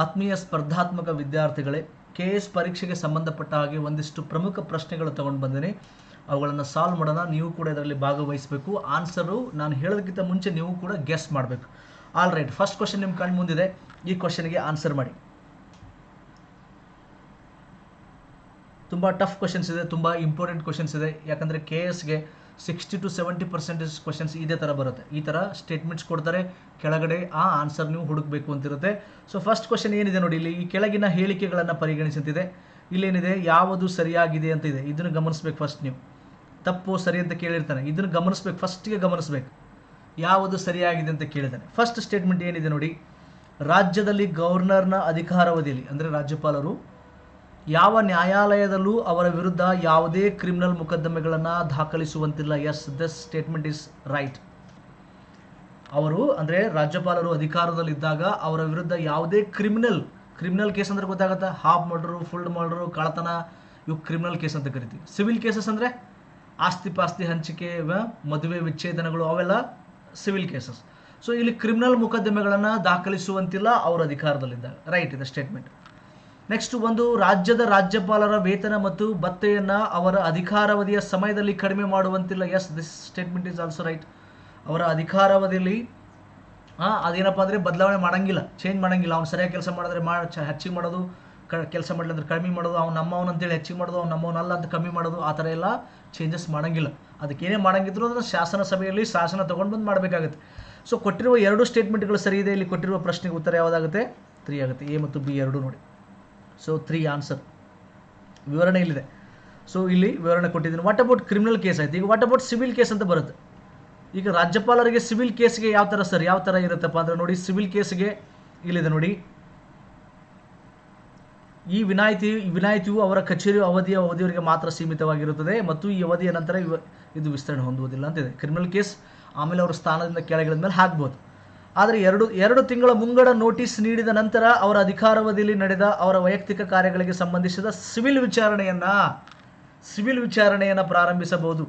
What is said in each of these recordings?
ಆತ್ಮೀಯ ಸ್ಪರ್ಧಾತ್ಮಕ ವಿದ್ಯಾರ್ಥಿಗಳೇ ಕೆ ಎಸ್ ಪರೀಕ್ಷೆಗೆ ಸಂಬಂಧಪಟ್ಟ ಹಾಗೆ ಒಂದಿಷ್ಟು ಪ್ರಮುಖ ಪ್ರಶ್ನೆಗಳು ತಗೊಂಡು ಬಂದಿನಿ. ಅವುಗಳನ್ನು ಸಾಲ್ವ್ ಮಾಡೋಣ, ನೀವು ಕೂಡ ಇದರಲ್ಲಿ ಭಾಗವಹಿಸಬೇಕು. ಆನ್ಸರು ನಾನು ಹೇಳೋದಕ್ಕಿಂತ ಮುಂಚೆ ನೀವು ಕೂಡ ಗೆಸ್ ಮಾಡಬೇಕು. ಆಲ್ ರೈಟ್ ಫಸ್ಟ್ ಕ್ವಶನ್ ನಿಮ್ಮ ಕಣ್ಣು ಮುಂದಿದೆ. ಈ ಕ್ವಶನ್ಗೆ ಆನ್ಸರ್ ಮಾಡಿ. ತುಂಬ ಟಫ್ ಕ್ವಶನ್ಸ್ ಇದೆ, ತುಂಬ ಇಂಪಾರ್ಟೆಂಟ್ ಕ್ವಶನ್ಸ್ ಇದೆ. ಯಾಕಂದರೆ ಕೆ ಎಸ್ಗೆ sixty to seventy percentage questions ಇದೇ ಥರ ಬರುತ್ತೆ. ಈ ಥರ ಸ್ಟೇಟ್ಮೆಂಟ್ಸ್ ಕೊಡ್ತಾರೆ, ಕೆಳಗಡೆ ಆ ಆನ್ಸರ್ ನೀವು ಹುಡುಕಬೇಕು ಅಂತಿರುತ್ತೆ. ಸೊ ಫಸ್ಟ್ ಕ್ವಶನ್ ಏನಿದೆ ನೋಡಿ, ಇಲ್ಲಿ ಈ ಕೆಳಗಿನ ಹೇಳಿಕೆಗಳನ್ನು ಪರಿಗಣಿಸುತ್ತಿದೆ ಇಲ್ಲೇನಿದೆ? ಯಾವುದು ಸರಿಯಾಗಿದೆ ಅಂತ ಇದೆ ಇದನ್ನು ಗಮನಿಸ್ಬೇಕು ಫಸ್ಟ್ ನೀವು. ತಪ್ಪು, ಸರಿ ಅಂತ ಕೇಳಿರ್ತಾನೆ. ಇದನ್ನು ಗಮನಿಸ್ಬೇಕು ಫಸ್ಟಿಗೆ ಗಮನಿಸ್ಬೇಕು. ಯಾವುದು ಸರಿಯಾಗಿದೆ ಅಂತ ಕೇಳಿದ್ದಾನೆ ಫಸ್ಟ್ ಸ್ಟೇಟ್ಮೆಂಟ್ ಏನಿದೆ ನೋಡಿ, ರಾಜ್ಯದಲ್ಲಿ ಗವರ್ನರ್ನ ಅಧಿಕಾರಾವಧಿಯಲ್ಲಿ, ಅಂದರೆ ರಾಜ್ಯಪಾಲರು ಯಾವ ನ್ಯಾಯಾಲಯದಲ್ಲೂ ಅವರ ವಿರುದ್ಧ ಯಾವುದೇ ಕ್ರಿಮಿನಲ್ ಮೊಕದ್ದಮೆಗಳನ್ನು ದಾಖಲಿಸುವಂತಿಲ್ಲ. Yes this statement is right ಅವರು, ಅಂದರೆ ರಾಜ್ಯಪಾಲರು ಅಧಿಕಾರದಲ್ಲಿದ್ದಾಗ ಅವರ ವಿರುದ್ಧ ಯಾವುದೇ ಕ್ರಿಮಿನಲ್ ಕ್ರಿಮಿನಲ್ ಕೇಸ್ ಅಂದ್ರೆ ಗೊತ್ತಾಗುತ್ತೆ? ಹಾಫ್ ಮರ್ಡರು, ಫುಲ್ ಮರ್ಡರು ಕಳತನ ಇವು ಕ್ರಿಮಿನಲ್ ಕೇಸ್ ಅಂತ ಕರಿತೀವಿ. ಸಿವಿಲ್ ಕೇಸಸ್ ಅಂದರೆ ಆಸ್ತಿ ಪಾಸ್ತಿ ಹಂಚಿಕೆ ಮದುವೆ ವಿಚ್ಛೇದನಗಳು, ಅವೆಲ್ಲ ಸಿವಿಲ್ ಕೇಸಸ್. ಸೊ ಇಲ್ಲಿ ಕ್ರಿಮಿನಲ್ ಮೊಕದ್ದಮೆಗಳನ್ನು ದಾಖಲಿಸುವಂತಿಲ್ಲ, ಅವರ ಅಧಿಕಾರದಲ್ಲಿದ್ದಾಗ. ರೈಟ್ ಇದೆ ಸ್ಟೇಟ್ಮೆಂಟ್ ನೆಕ್ಸ್ಟ್ ಒಂದು ರಾಜ್ಯದ ರಾಜ್ಯಪಾಲರ ವೇತನ ಮತ್ತು ಭತ್ತೆಯನ್ನು ಅವರ ಅಧಿಕಾರಾವಧಿಯ ಸಮಯದಲ್ಲಿ ಕಡಿಮೆ ಮಾಡುವಂತಿಲ್ಲ. Yes this statement is also right ಅವರ ಅಧಿಕಾರಾವಧಿಯಲ್ಲಿ ಆ, ಅದೇನಪ್ಪ ಅಂದರೆ ಬದಲಾವಣೆ ಮಾಡಂಗಿಲ್ಲ ಚೇಂಜ್ ಮಾಡಂಗಿಲ್ಲ. ಅವ್ನು ಸರಿಯಾಗಿ ಕೆಲಸ ಮಾಡಿದ್ರೆ ಮಾಡಿ ಹೆಚ್ಚಿಗೆ ಮಾಡೋದು ಕೆಲಸ ಮಾಡಲಿಲ್ಲ ಅಂದ್ರೆ ಕಡಿಮೆ ಮಾಡೋದು. ಅವ್ನು ನಮ್ಮವನು ಅಂತೇಳಿ ಹೆಚ್ಚಿಗೆ ಮಾಡೋದು ಅವ್ನು ನಮ್ಮವನಲ್ಲ ಅಂತ ಕಮ್ಮಿ ಮಾಡೋದು ಆ ಥರ ಎಲ್ಲ ಚೇಂಜಸ್ ಮಾಡಂಗಿಲ್ಲ. ಅದಕ್ಕೆ ಏನೇ ಮಾಡಂಗಿದ್ರು ಅದನ್ನು ಶಾಸನ ಸಭೆಯಲ್ಲಿ ಶಾಸನ ತೊಗೊಂಡು ಬಂದು ಮಾಡಬೇಕಾಗುತ್ತೆ. ಸೊ ಕೊಟ್ಟಿರುವ ಎರಡು ಸ್ಟೇಟ್ಮೆಂಟ್ಗಳು ಸರಿ ಇದೆ. ಇಲ್ಲಿ ಕೊಟ್ಟಿರುವ ಪ್ರಶ್ನೆಗೆ ಉತ್ತರ ಯಾವುದಾಗುತ್ತೆ? ತ್ರೀ ಆಗುತ್ತೆ. ಎ ಮತ್ತು ಬಿ ಎರಡು ನೋಡಿ. ಸೊ ತ್ರೀ ಆನ್ಸರ್ ವಿವರಣೆ ಇಲ್ಲಿದೆ. ಸೊ ಇಲ್ಲಿ ವಿವರಣೆ ಕೊಟ್ಟಿದ್ದೀನಿ. ವಾಟ್ ಅಬೌಟ್ ಕ್ರಿಮಿನಲ್ ಕೇಸ್ ಆಯ್ತು? ಈಗ ವಾಟ್ ಅಬೌಟ್ ಸಿವಿಲ್ ಕೇಸ್ ಅಂತ ಬರುತ್ತೆ. ಈಗ ರಾಜ್ಯಪಾಲರಿಗೆ ಸಿವಿಲ್ ಕೇಸ್ಗೆ ಯಾವ ಥರ ಸರ್, ಯಾವ ಥರ ಇರುತ್ತಪ್ಪ ಅಂದ್ರೆ ನೋಡಿ ಸಿವಿಲ್ ಕೇಸ್ಗೆ ಇಲ್ಲಿದೆ ನೋಡಿ. ಈ ವಿನಾಯಿತಿ ವಿನಾಯಿತಿಯು ಅವರ ಕಚೇರಿ ಅವಧಿಯ ಅವಧಿಯವರಿಗೆ ಮಾತ್ರ ಸೀಮಿತವಾಗಿರುತ್ತದೆ ಮತ್ತು ಈ ಅವಧಿಯ ನಂತರ ಇದು ವಿಸ್ತರಣೆ ಹೊಂದುವುದಿಲ್ಲ ಅಂತಿದೆ ಕ್ರಿಮಿನಲ್ ಕೇಸ್ ಆಮೇಲೆ ಅವರ ಸ್ಥಾನದಿಂದ ಕೆಳಗಿಳಿದ ಮೇಲೆ ಹಾಕ್ಬೋದು. ಆದರೆ ಎರಡು ಎರಡು ತಿಂಗಳ ಮುಂಗಡ ನೋಟಿಸ್ ನೀಡಿದ ನಂತರ ಅವರ ಅಧಿಕಾರಾವಧಿಯಲ್ಲಿ ನಡೆದ ಅವರ ವೈಯಕ್ತಿಕ ಕಾರ್ಯಗಳಿಗೆ ಸಂಬಂಧಿಸಿದ ಸಿವಿಲ್ ವಿಚಾರಣೆಯನ್ನು ಸಿವಿಲ್ ವಿಚಾರಣೆಯನ್ನು ಪ್ರಾರಂಭಿಸಬಹುದು.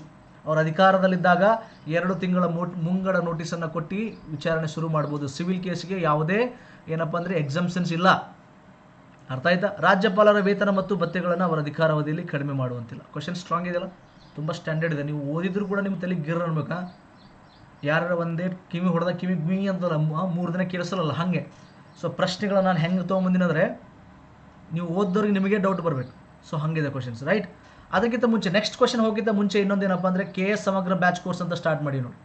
ಅವರ ಅಧಿಕಾರದಲ್ಲಿದ್ದಾಗ ಎರಡು ತಿಂಗಳ ಮುಂಗಡ ನೋಟಿಸನ್ನು ಕೊಟ್ಟು ವಿಚಾರಣೆ ಶುರು ಮಾಡ್ಬೋದು. ಸಿವಿಲ್ ಕೇಸ್ಗೆ ಯಾವುದೇ ಏನಪ್ಪ ಅಂದರೆ ಎಕ್ಸಮ್ಷನ್ಸ್ ಇಲ್ಲ. ಅರ್ಥ ಆಯ್ತಾ? ರಾಜ್ಯಪಾಲರ ವೇತನ ಮತ್ತು ಭತ್ಯೆಗಳನ್ನು ಅವರ ಅಧಿಕಾರಾವಧಿಯಲ್ಲಿ ಕಡಿಮೆ ಮಾಡುವಂತಿಲ್ಲ. ಕ್ವಶನ್ ಸ್ಟ್ರಾಂಗ್ ಇದೆಯಲ್ಲ? ತುಂಬ ಸ್ಟ್ಯಾಂಡರ್ಡ್ ಇದೆ. ನೀವು ಓದಿದ್ರು ಕೂಡ ನಿಮ್ಮ ತಲೆಗೆ ಗಿರ್ ಅನ್ಬೇಕಾ? ಯಾರು ಒಂದೇ ಕಿವಿ ಹೊಡೆದ ಕಿವಿ ಗುಯಿ ಅಂತಲ್ಲ ಮೂರು ದಿನ ಕೇಳಿಸಲ್ಲ ಹಾಗೆ. ಸೊ ಪ್ರಶ್ನೆಗಳನ್ನ ನಾನು ಹೆಂಗೆ ತೊಗೊಂಬಂದಿನಂದರೆ ನೀವು ಓದ್ದವ್ರಿಗೆ ನಿಮಗೆ ಡೌಟ್ ಬರಬೇಕು. ಸೊ ಹಾಗಿದೆ ಕ್ವಶನ್ಸ್ ರೈಟ್ ಅದಕ್ಕಿಂತ ಮುಂಚೆ ನೆಕ್ಸ್ಟ್ ಕ್ವಶನ್ ಹೋಗಿದ್ದ ಮುಂಚೆ ಇನ್ನೊಂದೇನಪ್ಪ ಅಂದರೆ, ಕೆ ಎಸ್ ಸಮಗ್ರ ಬ್ಯಾಚ್ ಕೋರ್ಸ್ ಅಂತ ಸ್ಟಾರ್ಟ್ ಮಾಡಿ ನೋಡಿ.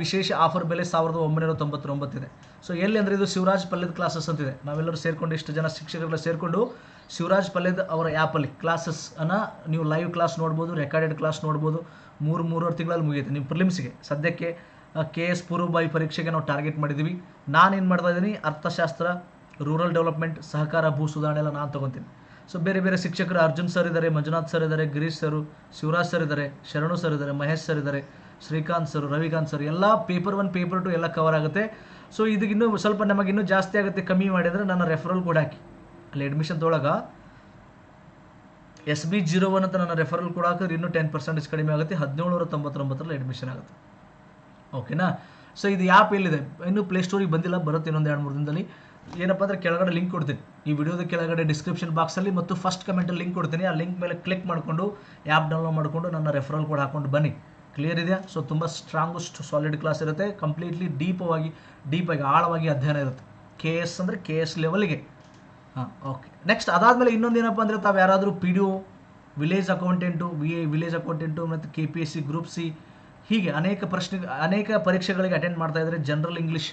ವಿಶೇಷ ಆಫರ್ ಬೆಲೆ ಸಾವಿರದ ಒಂಬೈನೂರ ತೊಂಬತ್ತೊಂಬತ್ತಿದೆ ಸೊ ಎಲ್ಲಿ ಅಂದರೆ ಇದು ಶಿವರಾಜ್ ಪಲ್ಯದ ಕ್ಲಾಸಸ್ ಅಂತಿದೆ. ನಾವೆಲ್ಲರೂ ಸೇರಿಕೊಂಡು ಇಷ್ಟು ಜನ ಶಿಕ್ಷಕರೆಲ್ಲ ಸೇರಿಕೊಂಡು ಶಿವರಾಜ್ ಪಲ್ಯದ ಅವರ ಆ್ಯಪಲ್ಲಿ ಕ್ಲಾಸಸ್ ಅನ್ನು ನೀವು ಲೈವ್ ಕ್ಲಾಸ್ ನೋಡ್ಬೋದು ರೆಕಾರ್ಡೆಡ್ ಕ್ಲಾಸ್ ನೋಡ್ಬೋದು. ಮೂರು ಮೂರುವರೆ ತಿಂಗಳಲ್ಲಿ ಮುಗಿಯುತ್ತೆ. ನಿಮ್ಮ ಪ್ರಿಲಿಮ್ಸ್ಗೆ ಸದ್ಯಕ್ಕೆ ಕೆ ಎಸ್ ಪೂರ್ವಬಾಯಿ ಪರೀಕ್ಷೆಗೆ ನಾವು ಟಾರ್ಗೆಟ್ ಮಾಡಿದ್ದೀವಿ ನಾನೇನು ಮಾಡ್ತಾ ಇದ್ದೀನಿ? ಅರ್ಥಶಾಸ್ತ್ರ ರೂರಲ್ ಡೆವಲಪ್ಮೆಂಟ್ ಸಹಕಾರ, ಭೂ ಸುಧಾರಣೆ ಎಲ್ಲ ನಾನು ತೊಗೊತೀನಿ. ಸೊ ಬೇರೆ ಬೇರೆ ಶಿಕ್ಷಕರು ಅರ್ಜುನ್ ಸರ್ ಇದ್ದಾರೆ ಮಂಜುನಾಥ್ ಸರ್ ಇದ್ದಾರೆ ಗಿರೀಶ್ ಸರು ಶಿವರಾಜ್ ಸರ್ ಇದ್ದಾರೆ ಶರಣು ಸರ್ ಇದ್ದಾರೆ ಮಹೇಶ್ ಸರ್ ಇದ್ದಾರೆ ಶ್ರೀಕಾಂತ್ ಸರ್ ರವಿಕಾಂತ್ ಸರ್ ಎಲ್ಲ ಪೇಪರ್ ಒನ್ ಪೇಪರ್ ಟು ಎಲ್ಲ ಕವರ್ ಆಗುತ್ತೆ. ಸೊ ಇದಕ್ಕಿನ್ನೂ ಸ್ವಲ್ಪ ನಮಗಿನ್ನೂ ಜಾಸ್ತಿ ಆಗುತ್ತೆ ಕಮ್ಮಿ ಮಾಡಿದರೆ ನನ್ನ ರೆಫರಲ್ ಕೂಡ ಹಾಕಿ. ಅಲ್ಲಿ ಅಡ್ಮಿಷನ್ ತೊಗೊಳಗ ಎಸ್ ಬಿ ಜೀರೋ ಒನ್ ಅಂತ ನನ್ನ ರೆಫರಲ್ ಕೂಡ ಹಾಕಿದ್ರೆ ಇನ್ನೂ ಟೆನ್ ಪರ್ಸೆಂಟೇಜ್ ಕಡಿಮೆ ಆಗುತ್ತೆ. ಹದಿನೇಳುನೂರ ತೊಂಬತ್ತೊಂಬತ್ತರಲ್ಲಿ ಅಡ್ಮಿಷನ್ ಆಗುತ್ತೆ ಓಕೆನಾ ಸೊ ಇದು ಆ್ಯಪ್ ಎಲ್ಲಿದೆ? ಇನ್ನೂ ಪ್ಲೇಸ್ಟೋರಿಗೆ ಬಂದಿಲ್ಲ, ಬರುತ್ತೆ ಇನ್ನೊಂದು ಎರಡು ಮೂರು ದಿನದಲ್ಲಿ. ಏನಪ್ಪ ಅಂದರೆ ಕೆಳಗಡೆ ಲಿಂಕ್ ಕೊಡ್ತೀನಿ. ಈ ವಿಡಿಯೋದ ಕೆಳಗಡೆ ಡಿಸ್ಕ್ರಿಪ್ಷನ್ ಬಾಕ್ಸಲ್ಲಿ ಮತ್ತು ಫಸ್ಟ್ ಕಮೆಂಟಲ್ಲಿ ಲಿಂಕ್ ಕೊಡ್ತೀನಿ. ಆ ಲಿಂಕ್ ಮೇಲೆ ಕ್ಲಿಕ್ ಮಾಡಿಕೊಂಡು ಆ್ಯಪ್ ಡೌನ್ಲೋಡ್ ಮಾಡಿಕೊಂಡು ನನ್ನ ರೆಫರಲ್ ಕೂಡ ಹಾಕೊಂಡು ಬನ್ನಿ. ಕ್ಲಿಯರ್ ಇದೆಯಾ? ಸೊ ತುಂಬ ಸ್ಟ್ರಾಂಗೆಸ್ಟ್ ಸಾಲಿಡ್ ಕ್ಲಾಸ್ ಇರುತ್ತೆ. ಕಂಪ್ಲೀಟ್ಲಿ ಡೀಪಾಗಿ ಡೀಪಾಗಿ ಆಳವಾಗಿ ಅಧ್ಯಯನ ಇರುತ್ತೆ. ಕೆ ಎಸ್ ಅಂದರೆ ಕೆ ಎಸ್ ಲೆವೆಲ್ಗೆ ಹಾಂ ಓಕೆ ನೆಕ್ಸ್ಟ್ ಅದಾದಮೇಲೆ ಇನ್ನೊಂದೇನಪ್ಪ ಅಂದರೆ ತಾವು ಯಾರಾದರೂ P D O village accountant V A village accountant ಮತ್ತು K P S C group C ಹೀಗೆ ಅನೇಕ ಪ್ರಶ್ನೆ, ಅನೇಕ ಪರೀಕ್ಷೆಗಳಿಗೆ ಅಟೆಂಡ್ ಮಾಡ್ತಾ ಇದ್ದರೆ ಜನರಲ್ ಇಂಗ್ಲೀಷ್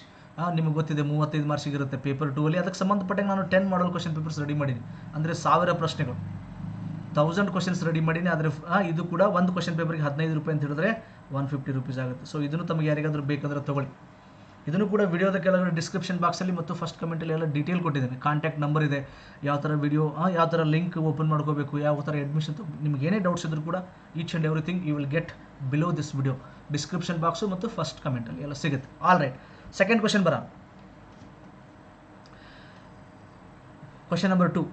ನಿಮಗೆ ಗೊತ್ತಿದೆ, ಮೂವತ್ತೈದು ಮಾರ್ಕ್ಸಿಗೆ ಇರುತ್ತೆ ಪೇಪರ್ ಟೂ ಅಲ್ಲಿ. ಅದಕ್ಕೆ ಸಂಬಂಧಪಟ್ಟಂಗೆ ನಾನು ten model question papers ready ಮಾಡೀನಿ. ಅಂದರೆ ಸಾವಿರ ಪ್ರಶ್ನೆಗಳು. ತೌಸಂಡ್ ಕ್ವಶನ್ಸ್ ರೆಡಿ ಮಾಡೀನಿ, ಆದರೆ ಇದು ಕೂಡ ಒಂದು ಕ್ವಶನ್ ಪೇಪರ್ಗೆ ಹದಿನೈದು ರೂಪಾಯಿ ಅಂತ ಹೇಳಿದ್ರೆ ಒನ್ ಫಿಫ್ಟಿ ರುಪೀಸ್ ಆಗುತ್ತೆ. ಸೊ ಇದನ್ನು ತಮಗೆ ಯಾರಿಗಾದರೂ ಬೇಕಾದ್ರೆ ತೊಗೊಳ್ಳಿ. ಇದನ್ನು ಕೂಡ ವಿಡಿಯೋದ ಕೆಳಗಡೆ ಡಿಸ್ಕ್ರಿಪ್ಷನ್ ಬಾಕ್ಸಲ್ಲಿ ಮತ್ತು ಫಸ್ಟ್ ಕಮೆಂಟಲ್ಲಿ ಎಲ್ಲ ಡೀಟೇಲ್ ಕೊಟ್ಟಿದ್ದೇನೆ. ಕಾಂಟ್ಯಾಕ್ಟ್ ನಂಬರ್ ಇದೆ. ಯಾವ ಥರ ವಿಡಿಯೋ ಯಾವ ಥರ ಲಿಂಕ್ ಓಪನ್ ಮಾಡ್ಕೋಬೇಕು, ಯಾವ ಥರ ಅಡ್ಮಿಷನ್ ನಿಮ್ಗೆ ಏನೇ ಡೌಟ್ಸ್ ಇದ್ರೂ ಕೂಡ each and everything you will get below this video description box ಮತ್ತು ಫಸ್ಟ್ ಕಮೆಂಟಲ್ಲಿ ಎಲ್ಲ ಸಿಗುತ್ತೆ. ಆಲ್ ರೈಟ್ ಸೆಕೆಂಡ್ ಕ್ವಶನ್ ಬರ. ಕ್ವಶನ್ ನಂಬರ್ ಟು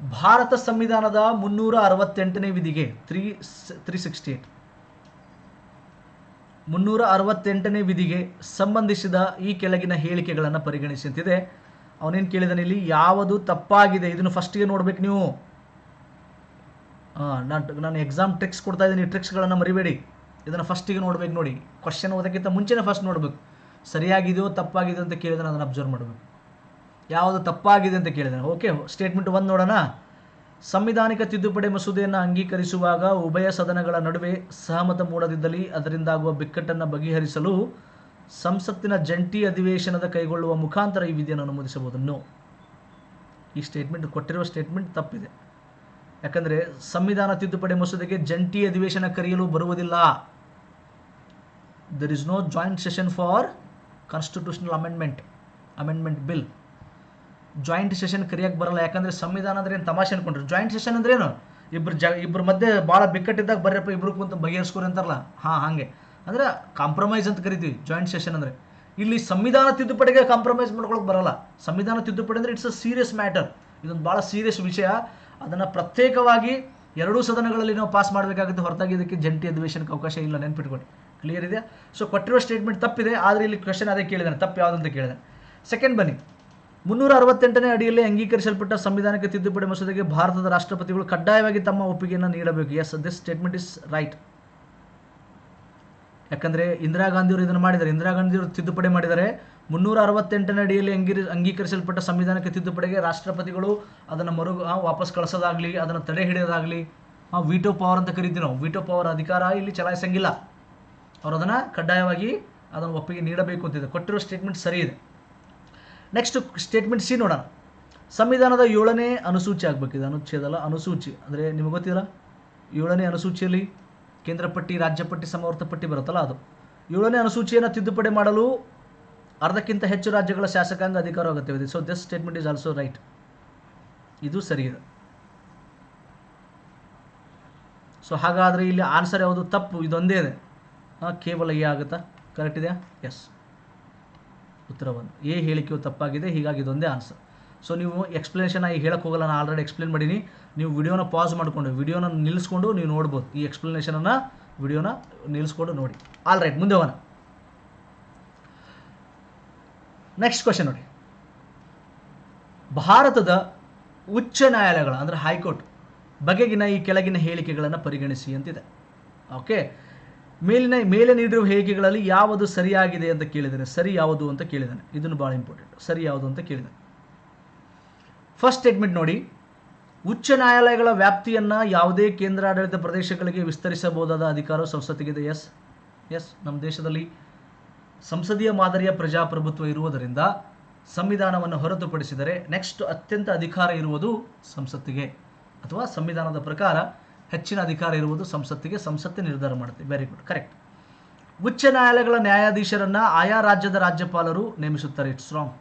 ಭಾರತ ಸಂವಿಧಾನದ ಮುನ್ನೂರ ಅರವತ್ತೆಂಟನೇ ವಿಧಿಗೆ ತ್ರೀ ತ್ರೀ ಸಿಕ್ಸ್ಟಿ ಏಟ್ ಮುನ್ನೂರ ಅರವತ್ತೆಂಟನೇ ವಿಧಿಗೆ ಸಂಬಂಧಿಸಿದ ಈ ಕೆಳಗಿನ ಹೇಳಿಕೆಗಳನ್ನು ಪರಿಗಣಿಸಿ ಅಂತಿದೆ. ಅವನೇನು ಕೇಳಿದಾನೆ ಇಲ್ಲಿ? ಯಾವುದು ತಪ್ಪಾಗಿದೆ? ಇದನ್ನು ಫಸ್ಟಿಗೆ ನೋಡ್ಬೇಕು ನೀವು. ನಾನು ನಾನು ಎಕ್ಸಾಮ್ ಟ್ರಿಕ್ಸ್ ಕೊಡ್ತಾ ಇದ್ದೀನಿ. ಟ್ರಿಕ್ಸ್ಗಳನ್ನು ಮರಿಬೇಡಿ. ಇದನ್ನು ಫಸ್ಟಿಗೆ ನೋಡ್ಬೇಕು ನೋಡಿ. ಕ್ವಶನ್ ಓದೋಕ್ಕಿಂತ ಮುಂಚೆನೇ ಫಸ್ಟ್ ನೋಡಬೇಕು. ಸರಿಯಾಗಿದೆಯೋ ತಪ್ಪಾಗಿದೆಯೋ ಅಂತ ಕೇಳಿದ್ರೆ ಅದನ್ನು ಅಬ್ಸರ್ವ್ ಮಾಡಬೇಕು. ಯಾವುದು ತಪ್ಪಾಗಿದೆ ಅಂತ ಕೇಳಿದಾನೆ. ಓಕೆ ಸ್ಟೇಟ್ಮೆಂಟ್ ಒಂದು ನೋಡೋಣ. ಸಂವಿಧಾನಿಕ ತಿದ್ದುಪಡಿ ಮಸೂದೆಯನ್ನು ಅಂಗೀಕರಿಸುವಾಗ ಉಭಯ ಸದನಗಳ ನಡುವೆ ಸಹಮತ ಮೂಡದಿದ್ದಲ್ಲಿ ಅದರಿಂದಾಗುವ ಬಿಕ್ಕಟ್ಟನ್ನು ಬಗೆಹರಿಸಲು ಸಂಸತ್ತಿನ ಜಂಟಿ ಅಧಿವೇಶನದ ಕೈಗೊಳ್ಳುವ ಮುಖಾಂತರ ಈ ವಿಧಿಯನ್ನು ಅನುಮೋದಿಸಬಹುದನ್ನು. ಈ ಸ್ಟೇಟ್ಮೆಂಟ್ ಕೊಟ್ಟಿರುವ ಸ್ಟೇಟ್ಮೆಂಟ್ ತಪ್ಪಿದೆ. ಯಾಕಂದರೆ ಸಂವಿಧಾನ ತಿದ್ದುಪಡಿ ಮಸೂದೆಗೆ ಜಂಟಿ ಅಧಿವೇಶನ ಕರೆಯಲು ಬರುವುದಿಲ್ಲ. There is no joint session for constitutional amendment amendment bill joint session ಕರಿಯಕ್ಕೆ ಬರಲ್ಲ. ಯಾಕಂದ್ರೆ ಸಂವಿಧಾನ ಅಂದ್ರೆ ಏನು ತಮಾಷೆ ಅನ್ಕೊಂಡ್ರು. ಜಾಯಿಂಟ್ ಸೆಷನ್ ಅಂದ್ರೆ ಏನು? ಇಬ್ರು ಜ ಇಬ್ಬರ ಮಧ್ಯೆ ಭಾಳ ಬಿಕ್ಕಟ್ಟಿದ್ದಾಗ ಬರ್ರಪ್ಪ ಇಬ್ರು ಕುಂತು ಬಗೆಹರಿಸ್ಕೊರಿ ಅಂತಾರಲ್ಲ? ಹಾಂ, ಹಾಗೆ. ಅಂದ್ರೆ ಕಾಂಪ್ರಮೈಸ್ ಅಂತ ಕರಿತೀವಿ ಜಾಯಿಂಟ್ ಸೆಷನ್ ಅಂದ್ರೆ. ಇಲ್ಲಿ ಸಂವಿಧಾನ ತಿದ್ದುಪಡಿಗೆ ಕಾಂಪ್ರಮೈಸ್ ಮಾಡ್ಕೊಳಕ್ ಬರಲ್ಲ. ಸಂವಿಧಾನ ತಿದ್ದುಪಡಿ ಅಂದ್ರೆ ಇಟ್ಸ್ ಅ ಸೀರಿಯಸ್ ಮ್ಯಾಟರ್ ಇದೊಂದು ಭಾಳ ಸೀರಿಯಸ್ ವಿಷಯ. ಅದನ್ನು ಪ್ರತ್ಯೇಕವಾಗಿ ಎರಡೂ ಸದನಗಳಲ್ಲಿ ನಾವು ಪಾಸ್ ಮಾಡಬೇಕಾಗುತ್ತೆ. ಹೊರತಾಗಿ ಇದಕ್ಕೆ ಜಂಟಿ ಅಧಿವೇಶನಕ್ಕೆ ಅವಕಾಶ ಇಲ್ಲ ನೆನ್ಪಿಟ್ಕೊಳ್ಳಿ ಕ್ಲಿಯರ್ ಇದೆ ಸೊ ಕೊಟ್ಟಿರೋ ಸ್ಟೇಟ್ಮೆಂಟ್ ತಪ್ಪಿದೆ. ಆದರೆ ಇಲ್ಲಿ ಕ್ವೆಶನ್ ಅದೇ ಕೇಳಿದಾನೆ. ತಪ್ಪು ಯಾವುದಂತ ಕೇಳಿದೆ ಸೆಕೆಂಡ್ ಬನ್ನಿ. ಮುನ್ನೂರ ಅರವತ್ತೆಂಟನೇ ಅಡಿಯಲ್ಲಿ ಅಂಗೀಕರಿಸಲ್ಪಟ್ಟ ಸಂವಿಧಾನಕ್ಕೆ ತಿದ್ದುಪಡಿ ಮಸೂದೆಗೆ ಭಾರತದ ರಾಷ್ಟ್ರಪತಿಗಳು ಕಡ್ಡಾಯವಾಗಿ ತಮ್ಮ ಒಪ್ಪಿಗೆಯನ್ನು ನೀಡಬೇಕು. Yes this statement is right ಯಾಕಂದರೆ ಇಂದಿರಾ ಗಾಂಧಿಯವರು ಇದನ್ನು ಮಾಡಿದ್ದಾರೆ. ಇಂದಿರಾ ಗಾಂಧಿಯವರು ತಿದ್ದುಪಡಿ ಮಾಡಿದ್ದಾರೆ. ಮುನ್ನೂರ ಅರವತ್ತೆಂಟನೇ ಅಡಿಯಲ್ಲಿ ಅಂಗೀರಿ, ಅಂಗೀಕರಿಸಲ್ಪಟ್ಟ ಸಂವಿಧಾನಕ್ಕೆ ತಿದ್ದುಪಡಿಗೆ ರಾಷ್ಟ್ರಪತಿಗಳು ಅದನ್ನು ಮರು ವಾಪಸ್ ಕಳಿಸೋದಾಗಲಿ, ಅದನ್ನು ತಡೆ ಹಿಡಿಯೋದಾಗಲಿ ವಿಟೋ ಪವರ್ ಅಂತ ಕರಿತೀವಿ ನಾವು. ವಿಟೋ ಪವರ್ ಅಧಿಕಾರ ಇಲ್ಲಿ ಚಲಾಯಿಸಂಗಿಲ್ಲ. ಅವರು ಅದನ್ನು ಕಡ್ಡಾಯವಾಗಿ ಅದನ್ನು ಒಪ್ಪಿಗೆ ನೀಡಬೇಕು ಅಂತಿದೆ ಕೊಟ್ಟಿರೋ ಸ್ಟೇಟ್ಮೆಂಟ್ ಸರಿ ಇದೆ. ನೆಕ್ಸ್ಟ್ ಸ್ಟೇಟ್ಮೆಂಟ್ ಸಿ ನೋಡೋಣ. ಸಂವಿಧಾನದ ಏಳನೇ ಅನುಸೂಚಿ ಆಗಬೇಕಿದೆ ಅನುಚ್ಛೇದ ಅಲ್ಲ ಅನುಸೂಚಿ. ಅಂದರೆ ನಿಮಗೆ ಗೊತ್ತಿಲ್ಲ ಏಳನೇ ಅನುಸೂಚಿಯಲ್ಲಿ ಕೇಂದ್ರ ಪಟ್ಟಿ, ರಾಜ್ಯ ಪಟ್ಟಿ ಸಮವರ್ತ ಪಟ್ಟಿ ಬರುತ್ತಲ್ಲ ಅದು. ಏಳನೇ ಅನುಸೂಚಿಯನ್ನು ತಿದ್ದುಪಡಿ ಮಾಡಲು ಅರ್ಧಕ್ಕಿಂತ ಹೆಚ್ಚು ರಾಜ್ಯಗಳ ಶಾಸಕಾಂಗ ಅಧಿಕಾರ ಅಗತ್ಯವಿದೆ. So this statement is also right ಇದು ಸರಿ ಇದೆ. ಸೊ ಹಾಗಾದರೆ ಇಲ್ಲಿ ಆನ್ಸರ್ ಯಾವುದು? ತಪ್ಪು. ಇದೊಂದೇ ಇದೆ. ಕೇವಲ ಎ ಆಗುತ್ತಾ? ಕರೆಕ್ಟ್ ಇದೆಯಾ? ಎಸ್ ಉತ್ತರ ಒಂದು ಎ ಹೇಳಿಕೆಯು ತಪ್ಪಾಗಿದೆ, ಹೀಗಾಗಿ ಇದೊಂದೇ ಆನ್ಸರ್ ಸೊ ನೀವು ಎಕ್ಸ್ಪ್ಲನೇಷನ್ ಆಗಿ ಹೇಳಕ್ಕೆ ಹೋಗಲ್ಲ, ನಾನು ಆಲ್ರೆಡಿ ಎಕ್ಸ್ಪ್ಲೇನ್ ಮಾಡೀನಿ. ನೀವು ವಿಡಿಯೋನ ಪಾಸ್ ಮಾಡಿಕೊಂಡು, ವಿಡಿಯೋನ ನಿಲ್ಲಿಸ್ಕೊಂಡು ನೀವು ನೋಡ್ಬೋದು. ಈ ಎಕ್ಸ್ಪ್ಲನೇಷನನ್ನು ವಿಡಿಯೋನ ನಿಲ್ಲಿಸ್ಕೊಂಡು ನೋಡಿ. ಆಲ್ ರೈಟ್ ಮುಂದೆ ಹೋಗೋಣ. ನೆಕ್ಸ್ಟ್ ಕ್ವಶನ್ ನೋಡಿ. ಭಾರತದ ಉಚ್ಚ ನ್ಯಾಯಾಲಯಗಳ, ಅಂದರೆ ಹೈಕೋರ್ಟ್, ಬಗೆಗಿನ ಈ ಕೆಳಗಿನ ಹೇಳಿಕೆಗಳನ್ನು ಪರಿಗಣಿಸಿ ಅಂತಿದೆ. ಓಕೆ ಮೇಲಿನ, ಮೇಲೆ ನೀಡಿರುವ ಹೇಗೆಗಳಲ್ಲಿ ಯಾವುದು ಸರಿಯಾಗಿದೆ ಅಂತ ಕೇಳಿದ್ದಾನೆ ಸರಿ ಯಾವುದು ಅಂತ ಕೇಳಿದ್ದಾನೆ. ಇದನ್ನು ಭಾಳ ಇಂಪಾರ್ಟೆಂಟ್ ಸರಿ ಯಾವುದು ಅಂತ ಕೇಳಿದ್ದಾನೆ. ಫಸ್ಟ್ ಸ್ಟೇಟ್ಮೆಂಟ್ ನೋಡಿ. ಉಚ್ಚ ನ್ಯಾಯಾಲಯಗಳ ವ್ಯಾಪ್ತಿಯನ್ನು ಯಾವುದೇ ಕೇಂದ್ರಾಡಳಿತ ಪ್ರದೇಶಗಳಿಗೆ ವಿಸ್ತರಿಸಬಹುದಾದ ಅಧಿಕಾರವು ಸಂಸತ್ತಿಗಿದೆ? ಎಸ್ ಎಸ್ ನಮ್ಮ ದೇಶದಲ್ಲಿ ಸಂಸದೀಯ ಮಾದರಿಯ ಪ್ರಜಾಪ್ರಭುತ್ವ ಇರುವುದರಿಂದ ಸಂವಿಧಾನವನ್ನು ಹೊರತುಪಡಿಸಿದರೆ ನೆಕ್ಸ್ಟ್ ಅತ್ಯಂತ ಅಧಿಕಾರ ಇರುವುದು ಸಂಸತ್ತಿಗೆ. ಅಥವಾ ಸಂವಿಧಾನದ ಪ್ರಕಾರ ಹೆಚ್ಚಿನ ಅಧಿಕಾರ ಇರುವುದು ಸಂಸತ್ತಿಗೆ ಸಂಸತ್ತೇ ನಿರ್ಧಾರ ಮಾಡುತ್ತೆ. ವೆರಿ ಗುಡ್ ಕರೆಕ್ಟ್ ಉಚ್ಚ ನ್ಯಾಯಾಲಯಗಳ ನ್ಯಾಯಾಧೀಶರನ್ನು ಆಯಾ ರಾಜ್ಯದ ರಾಜ್ಯಪಾಲರು ನೇಮಿಸುತ್ತಾರೆ. ಇಟ್ಸ್ ರಾಂಗ್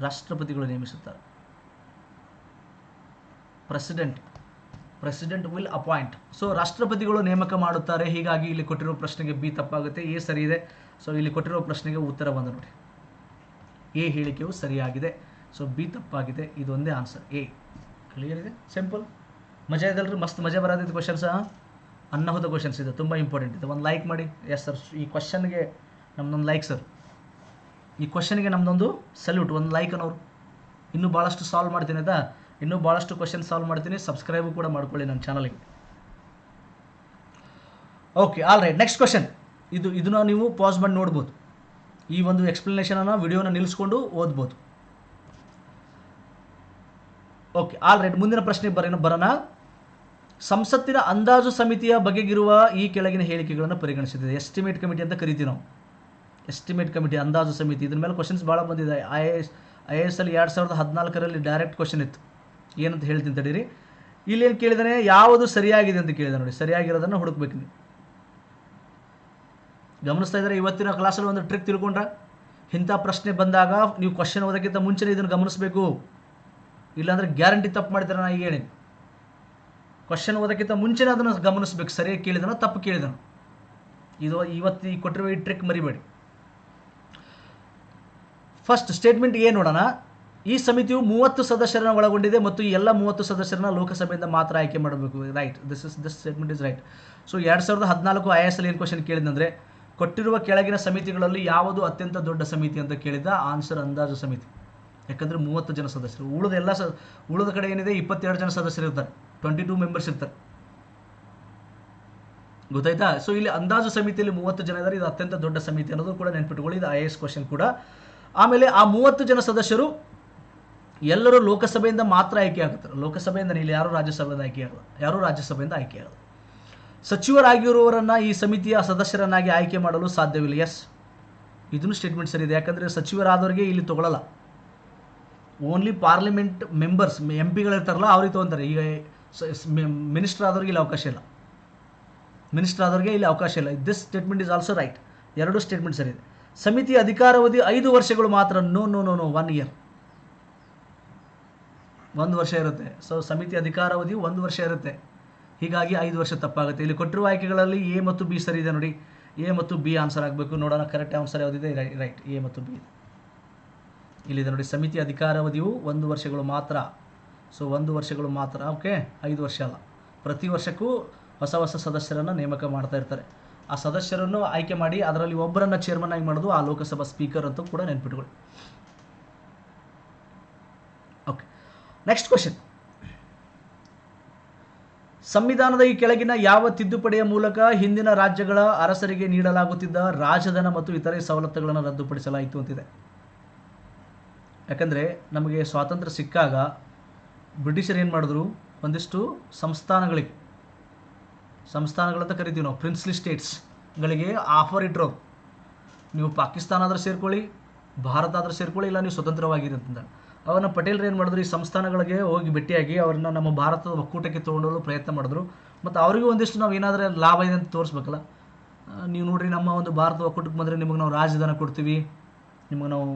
ರಾಷ್ಟ್ರಪತಿಗಳು ನೇಮಿಸುತ್ತಾರೆ. President president will appoint so ರಾಷ್ಟ್ರಪತಿಗಳು ನೇಮಕ ಮಾಡುತ್ತಾರೆ. ಹೀಗಾಗಿ ಇಲ್ಲಿ ಕೊಟ್ಟಿರೋ ಪ್ರಶ್ನೆಗೆ ಬಿ ತಪ್ಪಾಗುತ್ತೆ. ಎ ಸರಿ ಇದೆ. ಸೊ ಇಲ್ಲಿ ಕೊಟ್ಟಿರೋ ಪ್ರಶ್ನೆಗೆ ಉತ್ತರ ಬಂದು ನೋಡಿ. ಎ ಹೇಳಿಕೆಯು ಸರಿಯಾಗಿದೆ. ಸೊ ಬಿ ತಪ್ಪಾಗಿದೆ. ಇದೊಂದೇ ಆನ್ಸರ್. ಎ. ಕ್ಲಿಯರ್ ಇದೆ? ಸಿಂಪಲ್ ಮಜಾ ಇದಲ್ರಿ ಮಸ್ತ್ ಮಜಾ ಬರೋದಿದ್ದು ಕ್ವಶನ್ಸ್ ಅನ್ನಹುದ ಕ್ವಶನ್ಸ್ ಇದೆ, ತುಂಬ ಇಂಪಾರ್ಟೆಂಟ್ ಇದೆ. ಒಂದು ಲೈಕ್ ಮಾಡಿ. ಎಸ್ ಸರ್ ಈ ಕ್ವಶನ್ಗೆ ನಮ್ದೊಂದು ಲೈಕ್ ಸರ್ ಈ ಕ್ವಶನ್ಗೆ ನಮ್ದೊಂದು ಸಲ್ಯೂಟ್ ಒಂದು ಲೈಕ್ ಅನ್ನೋರು. ಇನ್ನೂ ಭಾಳಷ್ಟು ಸಾಲ್ವ್ ಮಾಡ್ತೀನಿ, ಆಯಿತಾ? ಇನ್ನೂ ಭಾಳಷ್ಟು ಕ್ವಶನ್ ಸಾಲ್ವ್ ಮಾಡ್ತೀನಿ. ಸಬ್ಸ್ಕ್ರೈಬು ಕೂಡ ಮಾಡ್ಕೊಳ್ಳಿ ನನ್ನ ಚಾನಲಿಗೆ okay all right next question ಇದು, ಇದನ್ನ ನೀವು ಪಾಸ್ ಮಾಡಿ ನೋಡ್ಬೋದು. ಈ ಒಂದು ಎಕ್ಸ್ಪ್ಲನೇಷನನ್ನು ವಿಡಿಯೋನ ನಿಲ್ಲಿಸ್ಕೊಂಡು ಓದ್ಬೋದು. ಓಕೆ ಆಲ್ ರೈಟ್ ಮುಂದಿನ ಪ್ರಶ್ನೆ ಬರೋಣ ಬರೋಣ. ಸಂಸತ್ತಿನ ಅಂದಾಜು ಸಮಿತಿಯ ಬಗೆಗಿರುವ ಈ ಕೆಳಗಿನ ಹೇಳಿಕೆಗಳನ್ನು ಪರಿಗಣಿಸಿದೆ ಎಸ್ಟಿಮೇಟ್ ಕಮಿಟಿ ಅಂತ ಕರಿತೀವಿ ನಾವು. ಎಸ್ಟಿಮೇಟ್ ಕಮಿಟಿ ಅಂದಾಜು ಸಮಿತಿ, ಇದ್ರ ಮೇಲೆ ಕ್ವಶನ್ಸ್ ಭಾಳ ಬಂದಿದೆ. I A S I A S ಅಲ್ಲಿ ಎರಡು ಸಾವಿರದ ಹದಿನಾಲ್ಕರಲ್ಲಿ ಡೈರೆಕ್ಟ್ ಕ್ವಶನ್ ಇತ್ತು. ಏನಂತ ಹೇಳ್ತೀನಿ ತಡೀರಿ. ಇಲ್ಲಿ ಏನು ಕೇಳಿದಾನೆ? ಯಾವುದು ಸರಿಯಾಗಿದೆ ಅಂತ ಕೇಳಿದೆ ನೋಡಿ. ಸರಿಯಾಗಿರೋದನ್ನು ಹುಡುಕ್ಬೇಕು ನೀವು. ಗಮನಿಸ್ತಾ ಇದ್ದಾರೆ? ಇವತ್ತಿನ ಕ್ಲಾಸಲ್ಲಿ ಒಂದು ಟ್ರಿಕ್ ತಿಳ್ಕೊಂಡ್ರೆ? ಇಂಥ ಪ್ರಶ್ನೆ ಬಂದಾಗ ನೀವು ಕ್ವಶನ್ ಓದೋಕ್ಕಿಂತ ಮುಂಚೆನೇ ಇದನ್ನು ಗಮನಿಸಬೇಕು. ಇಲ್ಲಾಂದರೆ ಗ್ಯಾರಂಟಿ ತಪ್ಪು ಮಾಡ್ತಾರೆ ನಾ ಈಗ ಹೇಳಿ ಕ್ವಶನ್ ಓದೋಕ್ಕಿಂತ ಮುಂಚೆನೇ ಅದನ್ನು ಗಮನಿಸ್ಬೇಕು. ಸರಿಯಾಗಿ ಕೇಳಿದನೋ ತಪ್ಪು ಕೇಳಿದನು. ಇದು ಇವತ್ತು ಈ ಕೊಟ್ಟಿರುವ ಈ ಟ್ರಿಕ್ ಮರಿಬೇಡಿ. ಫಸ್ಟ್ ಸ್ಟೇಟ್ಮೆಂಟ್ ಏನು ನೋಡೋಣ. ಈ ಸಮಿತಿಯು ಮೂವತ್ತು ಸದಸ್ಯರನ್ನು ಒಳಗೊಂಡಿದೆ ಮತ್ತು ಎಲ್ಲ ಮೂವತ್ತು ಸದಸ್ಯರನ್ನ ಲೋಕಸಭೆಯಿಂದ ಮಾತ್ರ ಆಯ್ಕೆ ಮಾಡಬೇಕು. Right this is this statement is right so ಎರಡು ಸಾವಿರದ ಹದಿನಾಲ್ಕು ಐ ಎಸ್ ಅಲ್ಲಿ ಏನು ಕ್ವಶನ್ ಕೇಳಿದಂದರೆ ಕೊಟ್ಟಿರುವ ಕೆಳಗಿನ ಸಮಿತಿಗಳಲ್ಲಿ ಯಾವುದು ಅತ್ಯಂತ ದೊಡ್ಡ ಸಮಿತಿ ಅಂತ ಕೇಳಿದ ಆನ್ಸರ್ ಅಂದಾಜು ಸಮಿತಿ. ಯಾಕಂದ್ರೆ ಮೂವತ್ತು ಜನ ಸದಸ್ಯರು. ಉಳಿದ ಎಲ್ಲ ಸ, ಉಳಿದ ಕಡೆ ಏನಿದೆ, ಇಪ್ಪತ್ತೆರಡು ಜನ ಸದಸ್ಯರು ಇರ್ತಾರೆ. ಟ್ವೆಂಟಿ ಟೂ ಮೆಂಬರ್ಸ್ ಇರ್ತಾರೆ. ಗೊತ್ತಾಯ್ತಾ? ಸೊ ಇಲ್ಲಿ ಅಂದಾಜು ಸಮಿತಿಯಲ್ಲಿ ಮೂವತ್ತು ಜನ ಇದ್ದಾರೆ ಇದು ಅತ್ಯಂತ ದೊಡ್ಡ ಸಮಿತಿ ಅನ್ನೋದು ಕೂಡ ನೆನ್ಪಿಟ್ಕೊಳ್ಳಿ. ಇದು ಐ ಎಸ್ ಕ್ವಶನ್ ಕೂಡ. ಆಮೇಲೆ ಆ ಮೂವತ್ತು ಜನ ಸದಸ್ಯರು ಎಲ್ಲರೂ ಲೋಕಸಭೆಯಿಂದ ಮಾತ್ರ ಆಯ್ಕೆ ಆಗುತ್ತಾರೆ. ಲೋಕಸಭೆಯಿಂದ ಇಲ್ಲಿ, ಯಾರು ರಾಜ್ಯಸಭೆಯಿಂದ ಆಯ್ಕೆ ಆಗಲ್ಲ. ಯಾರು ರಾಜ್ಯಸಭೆಯಿಂದ ಆಯ್ಕೆ ಆಗಲ್ಲ. ಸಚಿವರಾಗಿರುವವರನ್ನ ಈ ಸಮಿತಿಯ ಸದಸ್ಯರನ್ನಾಗಿ ಆಯ್ಕೆ ಮಾಡಲು ಸಾಧ್ಯವಿಲ್ಲ. ಎಸ್ ಇದನ್ನು ಸ್ಟೇಟ್ಮೆಂಟ್ ಸರಿ ಇದೆ. ಯಾಕಂದರೆ ಸಚಿವರಾದವರಿಗೆ ಇಲ್ಲಿ ತಗೊಳ್ಳಲ್ಲ ಓನ್ಲಿ ಪಾರ್ಲಿಮೆಂಟ್ ಮೆಂಬರ್ಸ್ ಎಂ ಪಿಗಳಿರ್ತಾರಲ್ಲ ಅವ್ರಿಗೆ ತೊಗೊಂತಾರೆ. ಈಗ ಮಿನಿಸ್ಟರ್ ಆದವ್ರಿಗೆ ಇಲ್ಲಿ ಅವಕಾಶ ಇಲ್ಲ. ಮಿನಿಸ್ಟರ್ ಆದವ್ರಿಗೆ ಇಲ್ಲಿ ಅವಕಾಶ ಇಲ್ಲ. This statement is also right ಎರಡು ಸ್ಟೇಟ್ಮೆಂಟ್ ಸರಿ ಇದೆ. ಸಮಿತಿ ಅಧಿಕಾರಾವಧಿ ಐದು ವರ್ಷಗಳು ಮಾತ್ರ no no no no one year ಒಂದು ವರ್ಷ ಇರುತ್ತೆ. ಸೊ ಸಮಿತಿ ಅಧಿಕಾರಾವಧಿ ಒಂದು ವರ್ಷ ಇರುತ್ತೆ. ಹೀಗಾಗಿ ಐದು ವರ್ಷ ತಪ್ಪಾಗುತ್ತೆ. ಇಲ್ಲಿ ಕೊಟ್ಟಿರುವ ಆಯ್ಕೆಗಳಲ್ಲಿ ಎ ಮತ್ತು ಬಿ ಸರಿ ಇದೆ ನೋಡಿ. ಎ ಮತ್ತು ಬಿ ಆನ್ಸರ್ ಆಗಬೇಕು. ನೋಡೋಣ ಕರೆಕ್ಟ್ ಆನ್ಸರ್ ಯಾವುದಿದೆ? ರೈಟ್ ಎ ಮತ್ತು ಬಿ ಇಲ್ಲಿದೆ ನೋಡಿ, ಸಮಿತಿ ಅಧಿಕಾರಾವಧಿಯು ಒಂದು ವರ್ಷಗಳು ಮಾತ್ರ. ಸೊ ಒಂದು ವರ್ಷಗಳು ಮಾತ್ರ. ಓಕೆ ಐದು ವರ್ಷ ಅಲ್ಲ. ಪ್ರತಿ ವರ್ಷಕ್ಕೂ ಹೊಸ ಹೊಸ ಸದಸ್ಯರನ್ನು ನೇಮಕ ಮಾಡ್ತಾ ಇರ್ತಾರೆ. ಆ ಸದಸ್ಯರನ್ನು ಆಯ್ಕೆ ಮಾಡಿ ಅದರಲ್ಲಿ ಒಬ್ಬರನ್ನು ಚೇರ್ಮನ್ ಆಗಿ ಮಾಡೋದು ಆ ಲೋಕಸಭಾ ಸ್ಪೀಕರ್ ಅಂತ ಕೂಡ ನೆನ್ಪಿಟ್ಕೊಳ್ಳಿ. ಓಕೆ ನೆಕ್ಸ್ಟ್ ಕ್ವಶನ್ ಸಂವಿಧಾನದ ಈ ಕೆಳಗಿನ ಯಾವ ತಿದ್ದುಪಡಿಯ ಮೂಲಕ ಹಿಂದಿನ ರಾಜ್ಯಗಳ ಅರಸರಿಗೆ ನೀಡಲಾಗುತ್ತಿದ್ದ ರಾಜಧನ ಮತ್ತು ಇತರೆ ಸವಲತ್ತುಗಳನ್ನು ರದ್ದುಪಡಿಸಲಾಯಿತು ಅಂತಿದೆ. ಯಾಕಂದರೆ ನಮಗೆ ಸ್ವಾತಂತ್ರ್ಯ ಸಿಕ್ಕಾಗ ಬ್ರಿಟಿಷರು ಏನು ಮಾಡಿದ್ರು? ಒಂದಿಷ್ಟು ಸಂಸ್ಥಾನಗಳಿಗೆ ಸಂಸ್ಥಾನಗಳಂತ ಕರಿತೀವಿ ನಾವು ಪ್ರಿನ್ಸ್ಲಿ ಸ್ಟೇಟ್ಸ್ಗಳಿಗೆ ಆಫರ್ ಇಟ್ಟರು ನೀವು ಪಾಕಿಸ್ತಾನ ಆದ್ರೆ ಸೇರ್ಕೊಳ್ಳಿ, ಭಾರತ ಆದರೂ ಸೇರ್ಕೊಳ್ಳಿ, ಇಲ್ಲ ನೀವು ಸ್ವತಂತ್ರವಾಗಿರಿ ಅಂತಂದ. ಅವನ್ನ ಪಟೇಲ್ರು ಏನು ಮಾಡಿದ್ರು? ಈ ಸಂಸ್ಥಾನಗಳಿಗೆ ಹೋಗಿ ಭೇಟಿಯಾಗಿ ಅವ್ರನ್ನ ನಮ್ಮ ಭಾರತದ ಒಕ್ಕೂಟಕ್ಕೆ ತೊಗೊಂಡೋಗಲು ಪ್ರಯತ್ನ ಮಾಡಿದ್ರು. ಮತ್ತು ಅವರಿಗೂ ಒಂದಿಷ್ಟು ನಾವು ಏನಾದರೂ ಲಾಭ ಇದೆ ಅಂತ ತೋರಿಸ್ಬೇಕಲ್ಲ. ನೀವು ನೋಡ್ರಿ ನಮ್ಮ ಒಂದು ಭಾರತ ಒಕ್ಕೂಟಕ್ಕೆ ಬಂದರೆ ನಿಮಗೆ ನಾವು ರಾಜಧಾನ ಕೊಡ್ತೀವಿ. ನಿಮಗೆ ನಾವು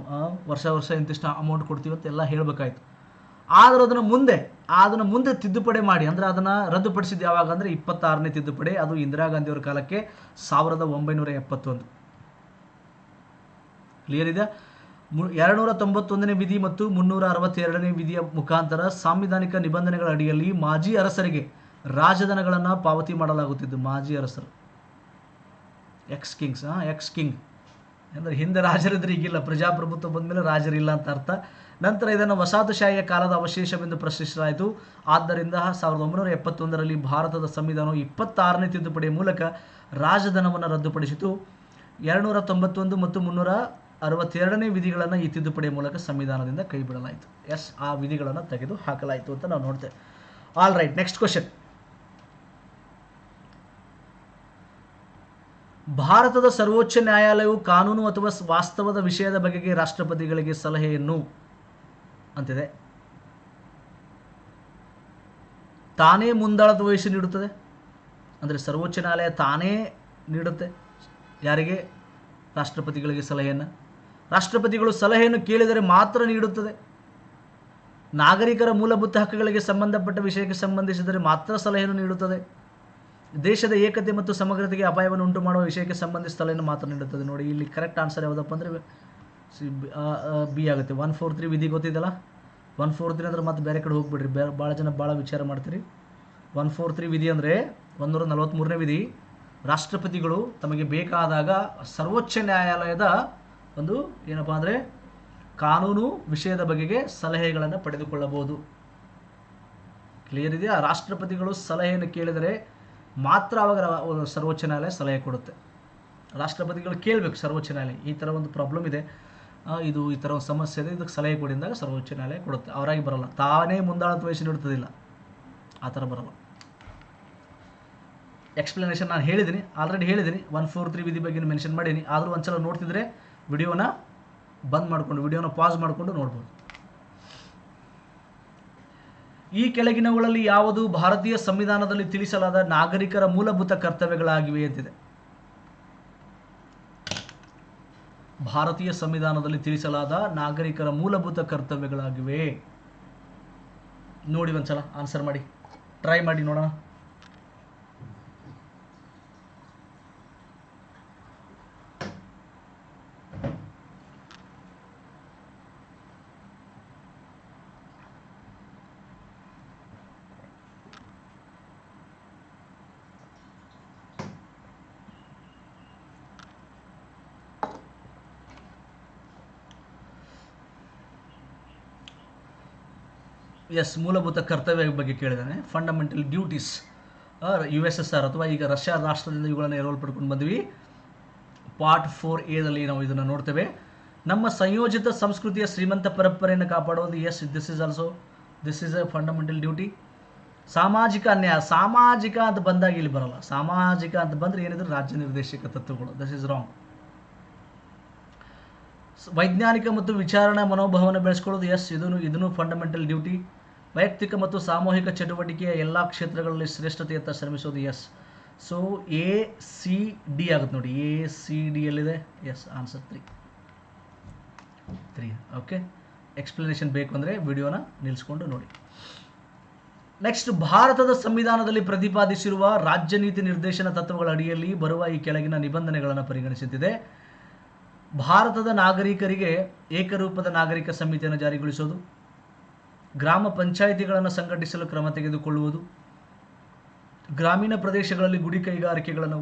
ವರ್ಷ ವರ್ಷ ಇಂತಿಷ್ಟು ಅಮೌಂಟ್ ಕೊಡ್ತೀವಿ ಅಂತ ಎಲ್ಲ ಹೇಳಬೇಕಾಯ್ತು. ಆದರೂ ಅದನ್ನು ಮುಂದೆ ಅದನ್ನು ಮುಂದೆ ತಿದ್ದುಪಡಿ ಮಾಡಿ, ಅಂದರೆ ಅದನ್ನು ರದ್ದುಪಡಿಸಿದ್ದು ಯಾವಾಗ ಅಂದರೆ ಇಪ್ಪತ್ತಾರನೇ ತಿದ್ದುಪಡಿ, ಅದು ಇಂದಿರಾ ಗಾಂಧಿಯವರ ಕಾಲಕ್ಕೆ ಸಾವಿರದ ಒಂಬೈನೂರ ಎಪ್ಪತ್ತೊಂದು. ಕ್ಲಿಯರ್ ಇದೆ ಎರಡುನೂರ ತೊಂಬತ್ತೊಂದನೇ ವಿಧಿ ಮತ್ತು ಮುನ್ನೂರ ಅರವತ್ತೆರಡನೇ ವಿಧಿಯ ಮುಖಾಂತರ ಸಾಂವಿಧಾನಿಕ ನಿಬಂಧನೆಗಳ ಅಡಿಯಲ್ಲಿ ಮಾಜಿ ಅರಸರಿಗೆ ರಾಜಧನಗಳನ್ನು ಪಾವತಿ ಮಾಡಲಾಗುತ್ತಿದ್ದು ಮಾಜಿ ಅರಸರು. ಎಕ್ಸ್ ಕಿಂಗ್ಸ್ ಎಕ್ಸ್ ಕಿಂಗ್ ಅಂದರೆ ಹಿಂದೆ ರಾಜರಿದ್ರೆ ಈಗಿಲ್ಲ, ಪ್ರಜಾಪ್ರಭುತ್ವ ಬಂದಮೇಲೆ ರಾಜರಿಲ್ಲ ಅಂತ ಅರ್ಥ. ನಂತರ ಇದನ್ನು ವಸಾಹತುಶಾಹಿಯ ಕಾಲದ ಅವಶೇಷವೆಂದು ಪ್ರಶ್ನಿಸಲಾಯಿತು. ಆದ್ದರಿಂದ ಸಾವಿರದ ಒಂಬೈನೂರ ಎಪ್ಪತ್ತೊಂದರಲ್ಲಿ ಭಾರತದ ಸಂವಿಧಾನವು ಇಪ್ಪತ್ತಾರನೇ ತಿದ್ದುಪಡಿ ಮೂಲಕ ರಾಜಧನವನ್ನು ರದ್ದುಪಡಿಸಿತು. ಎರಡುನೂರ ತೊಂಬತ್ತೊಂದು ಮತ್ತು ಮುನ್ನೂರ ಅರವತ್ತೆರಡನೇ ವಿಧಿಗಳನ್ನು ಈ ತಿದ್ದುಪಡಿಯ ಮೂಲಕ ಸಂವಿಧಾನದಿಂದ ಕೈಬಿಡಲಾಯಿತು. ಎಸ್, ಆ ವಿಧಿಗಳನ್ನು ತೆಗೆದು ಹಾಕಲಾಯಿತು ಅಂತ ನಾವು ನೋಡ್ತೇವೆ. ಆಲ್ ರೈಟ್ ನೆಕ್ಸ್ಟ್ ಕ್ವಶನ್ ಭಾರತದ ಸರ್ವೋಚ್ಚ ನ್ಯಾಯಾಲಯವು ಕಾನೂನು ಅಥವಾ ವಾಸ್ತವದ ವಿಷಯದ ಬಗೆಗೆ ರಾಷ್ಟ್ರಪತಿಗಳಿಗೆ ಸಲಹೆಯನ್ನು ಅಂತಿದೆ. ತಾನೇ ಮುಂದಾಳತ್ವ ವಹಿಸಿ ನೀಡುತ್ತದೆ? ಅಂದರೆ ಸರ್ವೋಚ್ಚ ನ್ಯಾಯಾಲಯ ತಾನೇ ನೀಡುತ್ತೆ? ಯಾರಿಗೆ? ರಾಷ್ಟ್ರಪತಿಗಳಿಗೆ ಸಲಹೆಯನ್ನು. ರಾಷ್ಟ್ರಪತಿಗಳು ಸಲಹೆಯನ್ನು ಕೇಳಿದರೆ ಮಾತ್ರ ನೀಡುತ್ತದೆ. ನಾಗರಿಕರ ಮೂಲಭೂತ ಹಕ್ಕುಗಳಿಗೆ ಸಂಬಂಧಪಟ್ಟ ವಿಷಯಕ್ಕೆ ಸಂಬಂಧಿಸಿದರೆ ಮಾತ್ರ ಸಲಹೆಯನ್ನು ನೀಡುತ್ತದೆ. ದೇಶದ ಏಕತೆ ಮತ್ತು ಸಮಗ್ರತೆಗೆ ಅಪಾಯವನ್ನು ಉಂಟು ಮಾಡುವ ವಿಷಯಕ್ಕೆ ಸಂಬಂಧಿಸಿದ ಸ್ಥಳವನ್ನು ಮಾತ್ರ ನೀಡುತ್ತದೆ. ನೋಡಿ, ಇಲ್ಲಿ ಕರೆಕ್ಟ್ ಆನ್ಸರ್ ಯಾವುದಪ್ಪ ಅಂದರೆ ಬಿ ಆಗುತ್ತೆ. ಒನ್ ಫೋರ್ ತ್ರೀ ವಿಧಿ ಗೊತ್ತಿದೆಯಲ್ಲ? ಒನ್ ಫೋರ್ ತ್ರೀ ಅಂದ್ರೆ ಮತ್ತೆ ಬೇರೆ ಕಡೆ ಹೋಗ್ಬಿಡ್ರಿ. ಬೇರೆ ಭಾಳ ಜನ ಭಾಳ ವಿಚಾರ ಮಾಡ್ತೀರಿ. ಒನ್ ಫೋರ್ ತ್ರೀ ವಿಧಿ ಅಂದರೆ ಒಂದೂರ ನಲವತ್ತ್ಮೂರನೇ ವಿಧಿ. ರಾಷ್ಟ್ರಪತಿಗಳು ತಮಗೆ ಬೇಕಾದಾಗ ಸರ್ವೋಚ್ಚ ನ್ಯಾಯಾಲಯದ ಒಂದು ಏನಪ್ಪ ಅಂದರೆ ಕಾನೂನು ವಿಷಯದ ಬಗೆಗೆ ಸಲಹೆಗಳನ್ನು ಪಡೆದುಕೊಳ್ಳಬಹುದು. ಕ್ಲಿಯರ್ ಇದೆಯಾ? ರಾಷ್ಟ್ರಪತಿಗಳು ಸಲಹೆಯನ್ನು ಕೇಳಿದರೆ ಮಾತ್ರ ಅವಾಗ ಸರ್ವೋಚ್ಚ ನ್ಯಾಯಾಲಯ ಸಲಹೆ ಕೊಡುತ್ತೆ. ರಾಷ್ಟ್ರಪತಿಗಳು ಕೇಳಬೇಕು ಸರ್ವೋಚ್ಚ ನ್ಯಾಯಾಲಯ, ಈ ಥರ ಒಂದು ಪ್ರಾಬ್ಲಮ್ ಇದೆ. ಇದು ಈ ಥರ ಒಂದು ಸಮಸ್ಯೆ ಇದೆ, ಇದಕ್ಕೆ ಸಲಹೆ ಕೊಡಿದಾಗ ಸರ್ವೋಚ್ಚ ನ್ಯಾಯಾಲಯ ಕೊಡುತ್ತೆ. ಅವರಾಗಿ ಬರಲ್ಲ. ತಾನೇ ಮುಂದಾಳತ್ವ ವಹಿಸಿ ನೀಡುತ್ತದಿಲ್ಲ ಆ ಥರ ಬರಲ್ಲ. ಎಕ್ಸ್ಪ್ಲನೇಷನ್ ನಾನು ಹೇಳಿದ್ದೀನಿ. ಆಲ್ರೆಡಿ ಹೇಳಿದ್ದೀನಿ. ಒನ್ ಫೋರ್ ತ್ರೀ ವಿಧಿ ಬಗ್ಗೆ ಮೆನ್ಷನ್ ಮಾಡೀನಿ. ಆದರೂ ಒಂದ್ಸಲ ನೋಡ್ತಿದ್ರೆ, ವಿಡಿಯೋನ ಬಂದ್ ಮಾಡಿಕೊಂಡು, ವಿಡಿಯೋನ ಪಾಸ್ ಮಾಡಿಕೊಂಡು ನೋಡ್ಬೋದು. ಈ ಕೆಳಗಿನವುಗಳಲ್ಲಿ ಯಾವುದು ಭಾರತೀಯ ಸಂವಿಧಾನದಲ್ಲಿ ತಿಳಿಸಲಾದ ನಾಗರಿಕರ ಮೂಲಭೂತ ಕರ್ತವ್ಯಗಳಾಗಿವೆ ಅಂತಿದೆ ಭಾರತೀಯ ಸಂವಿಧಾನದಲ್ಲಿ ತಿಳಿಸಲಾದ ನಾಗರಿಕರ ಮೂಲಭೂತ ಕರ್ತವ್ಯಗಳಾಗಿವೆ. ನೋಡಿ ಒಂದ್ಸಲ ಆನ್ಸರ್ ಮಾಡಿ. ಟ್ರೈ ಮಾಡಿ ನೋಡೋಣ. ಎಸ್, ಮೂಲಭೂತ ಕರ್ತವ್ಯ ಬಗ್ಗೆ ಕೇಳಿದ್ದಾನೆ fundamental duties U S S R ಅಥವಾ ಈಗ ರಷ್ಯಾ ರಾಷ್ಟ್ರದಿಂದ ಇವುಗಳನ್ನು ಎರವಲು ಪಡ್ಕೊಂಡು ಬಂದ್ವಿ ಪಾರ್ಟ್ ಫೋರ್ ಎದಲ್ಲಿ ನಾವು ಇದನ್ನು ನೋಡ್ತೇವೆ. ನಮ್ಮ ಸಂಯೋಜಿತ ಸಂಸ್ಕೃತಿಯ ಶ್ರೀಮಂತ ಪರಂಪರೆಯನ್ನು ಕಾಪಾಡುವುದು yes this is also this is a fundamental duty ಸಾಮಾಜಿಕ ಅನ್ಯಾಯ, ಸಾಮಾಜಿಕ ಅಂತ ಬಂದಾಗ ಇಲ್ಲಿ ಬರಲ್ಲ. ಸಾಮಾಜಿಕ ಅಂತ ಬಂದರೆ ಏನಿದ್ರು ರಾಜ್ಯ ನಿರ್ದೇಶಕ ತತ್ವಗಳು. ದಿಸ್ ಇಸ್ ರಾಂಗ್ ವೈಜ್ಞಾನಿಕ ಮತ್ತು ವಿಚಾರಣಾ ಮನೋಭಾವನೆ ಬೆಳೆಸ್ಕೊಳ್ಳೋದು ಎಸ್ ಇದನ್ನು ಇದನ್ನು ಫಂಡಮೆಂಟಲ್ ಡ್ಯೂಟಿ ವೈಯಕ್ತಿಕ ಮತ್ತು ಸಾಮೂಹಿಕ ಚಟುವಟಿಕೆಯ ಎಲ್ಲ ಕ್ಷೇತ್ರಗಳಲ್ಲಿ ಶ್ರೇಷ್ಠತೆಯತ್ತ ಶ್ರಮಿಸೋದು yes so A C D ಆಗುತ್ತೆ ನೋಡಿ. ಎ ಸಿ ಡಿ ಎಲ್ಲಿದೆ? Yes answer three three okay explanation ಬೇಕು ಅಂದರೆ ವಿಡಿಯೋನ ನಿಲ್ಲಿಸ್ಕೊಂಡು ನೋಡಿ. ನೆಕ್ಸ್ಟ್ ಭಾರತದ ಸಂವಿಧಾನದಲ್ಲಿ ಪ್ರತಿಪಾದಿಸಿರುವ ರಾಜ್ಯ ನೀತಿ ನಿರ್ದೇಶನ ತತ್ವಗಳ ಅಡಿಯಲ್ಲಿ ಬರುವ ಈ ಕೆಳಗಿನ ನಿಬಂಧನೆಗಳನ್ನು ಪರಿಗಣಿಸುತ್ತಿದೆ. ಭಾರತದ ನಾಗರಿಕರಿಗೆ ಏಕರೂಪದ ನಾಗರಿಕ ಸಂಹಿತೆಯನ್ನು ಜಾರಿಗೊಳಿಸೋದು. ಗ್ರಾಮ ಪಂಚಾಯಿತಿಗಳನ್ನು ಸಂಘಟಿಸಲು ಕ್ರಮ ತೆಗೆದುಕೊಳ್ಳುವುದು, ಗ್ರಾಮೀಣ ಪ್ರದೇಶಗಳಲ್ಲಿ ಗುಡಿ ಕೈಗಾರಿಕೆಗಳನ್ನು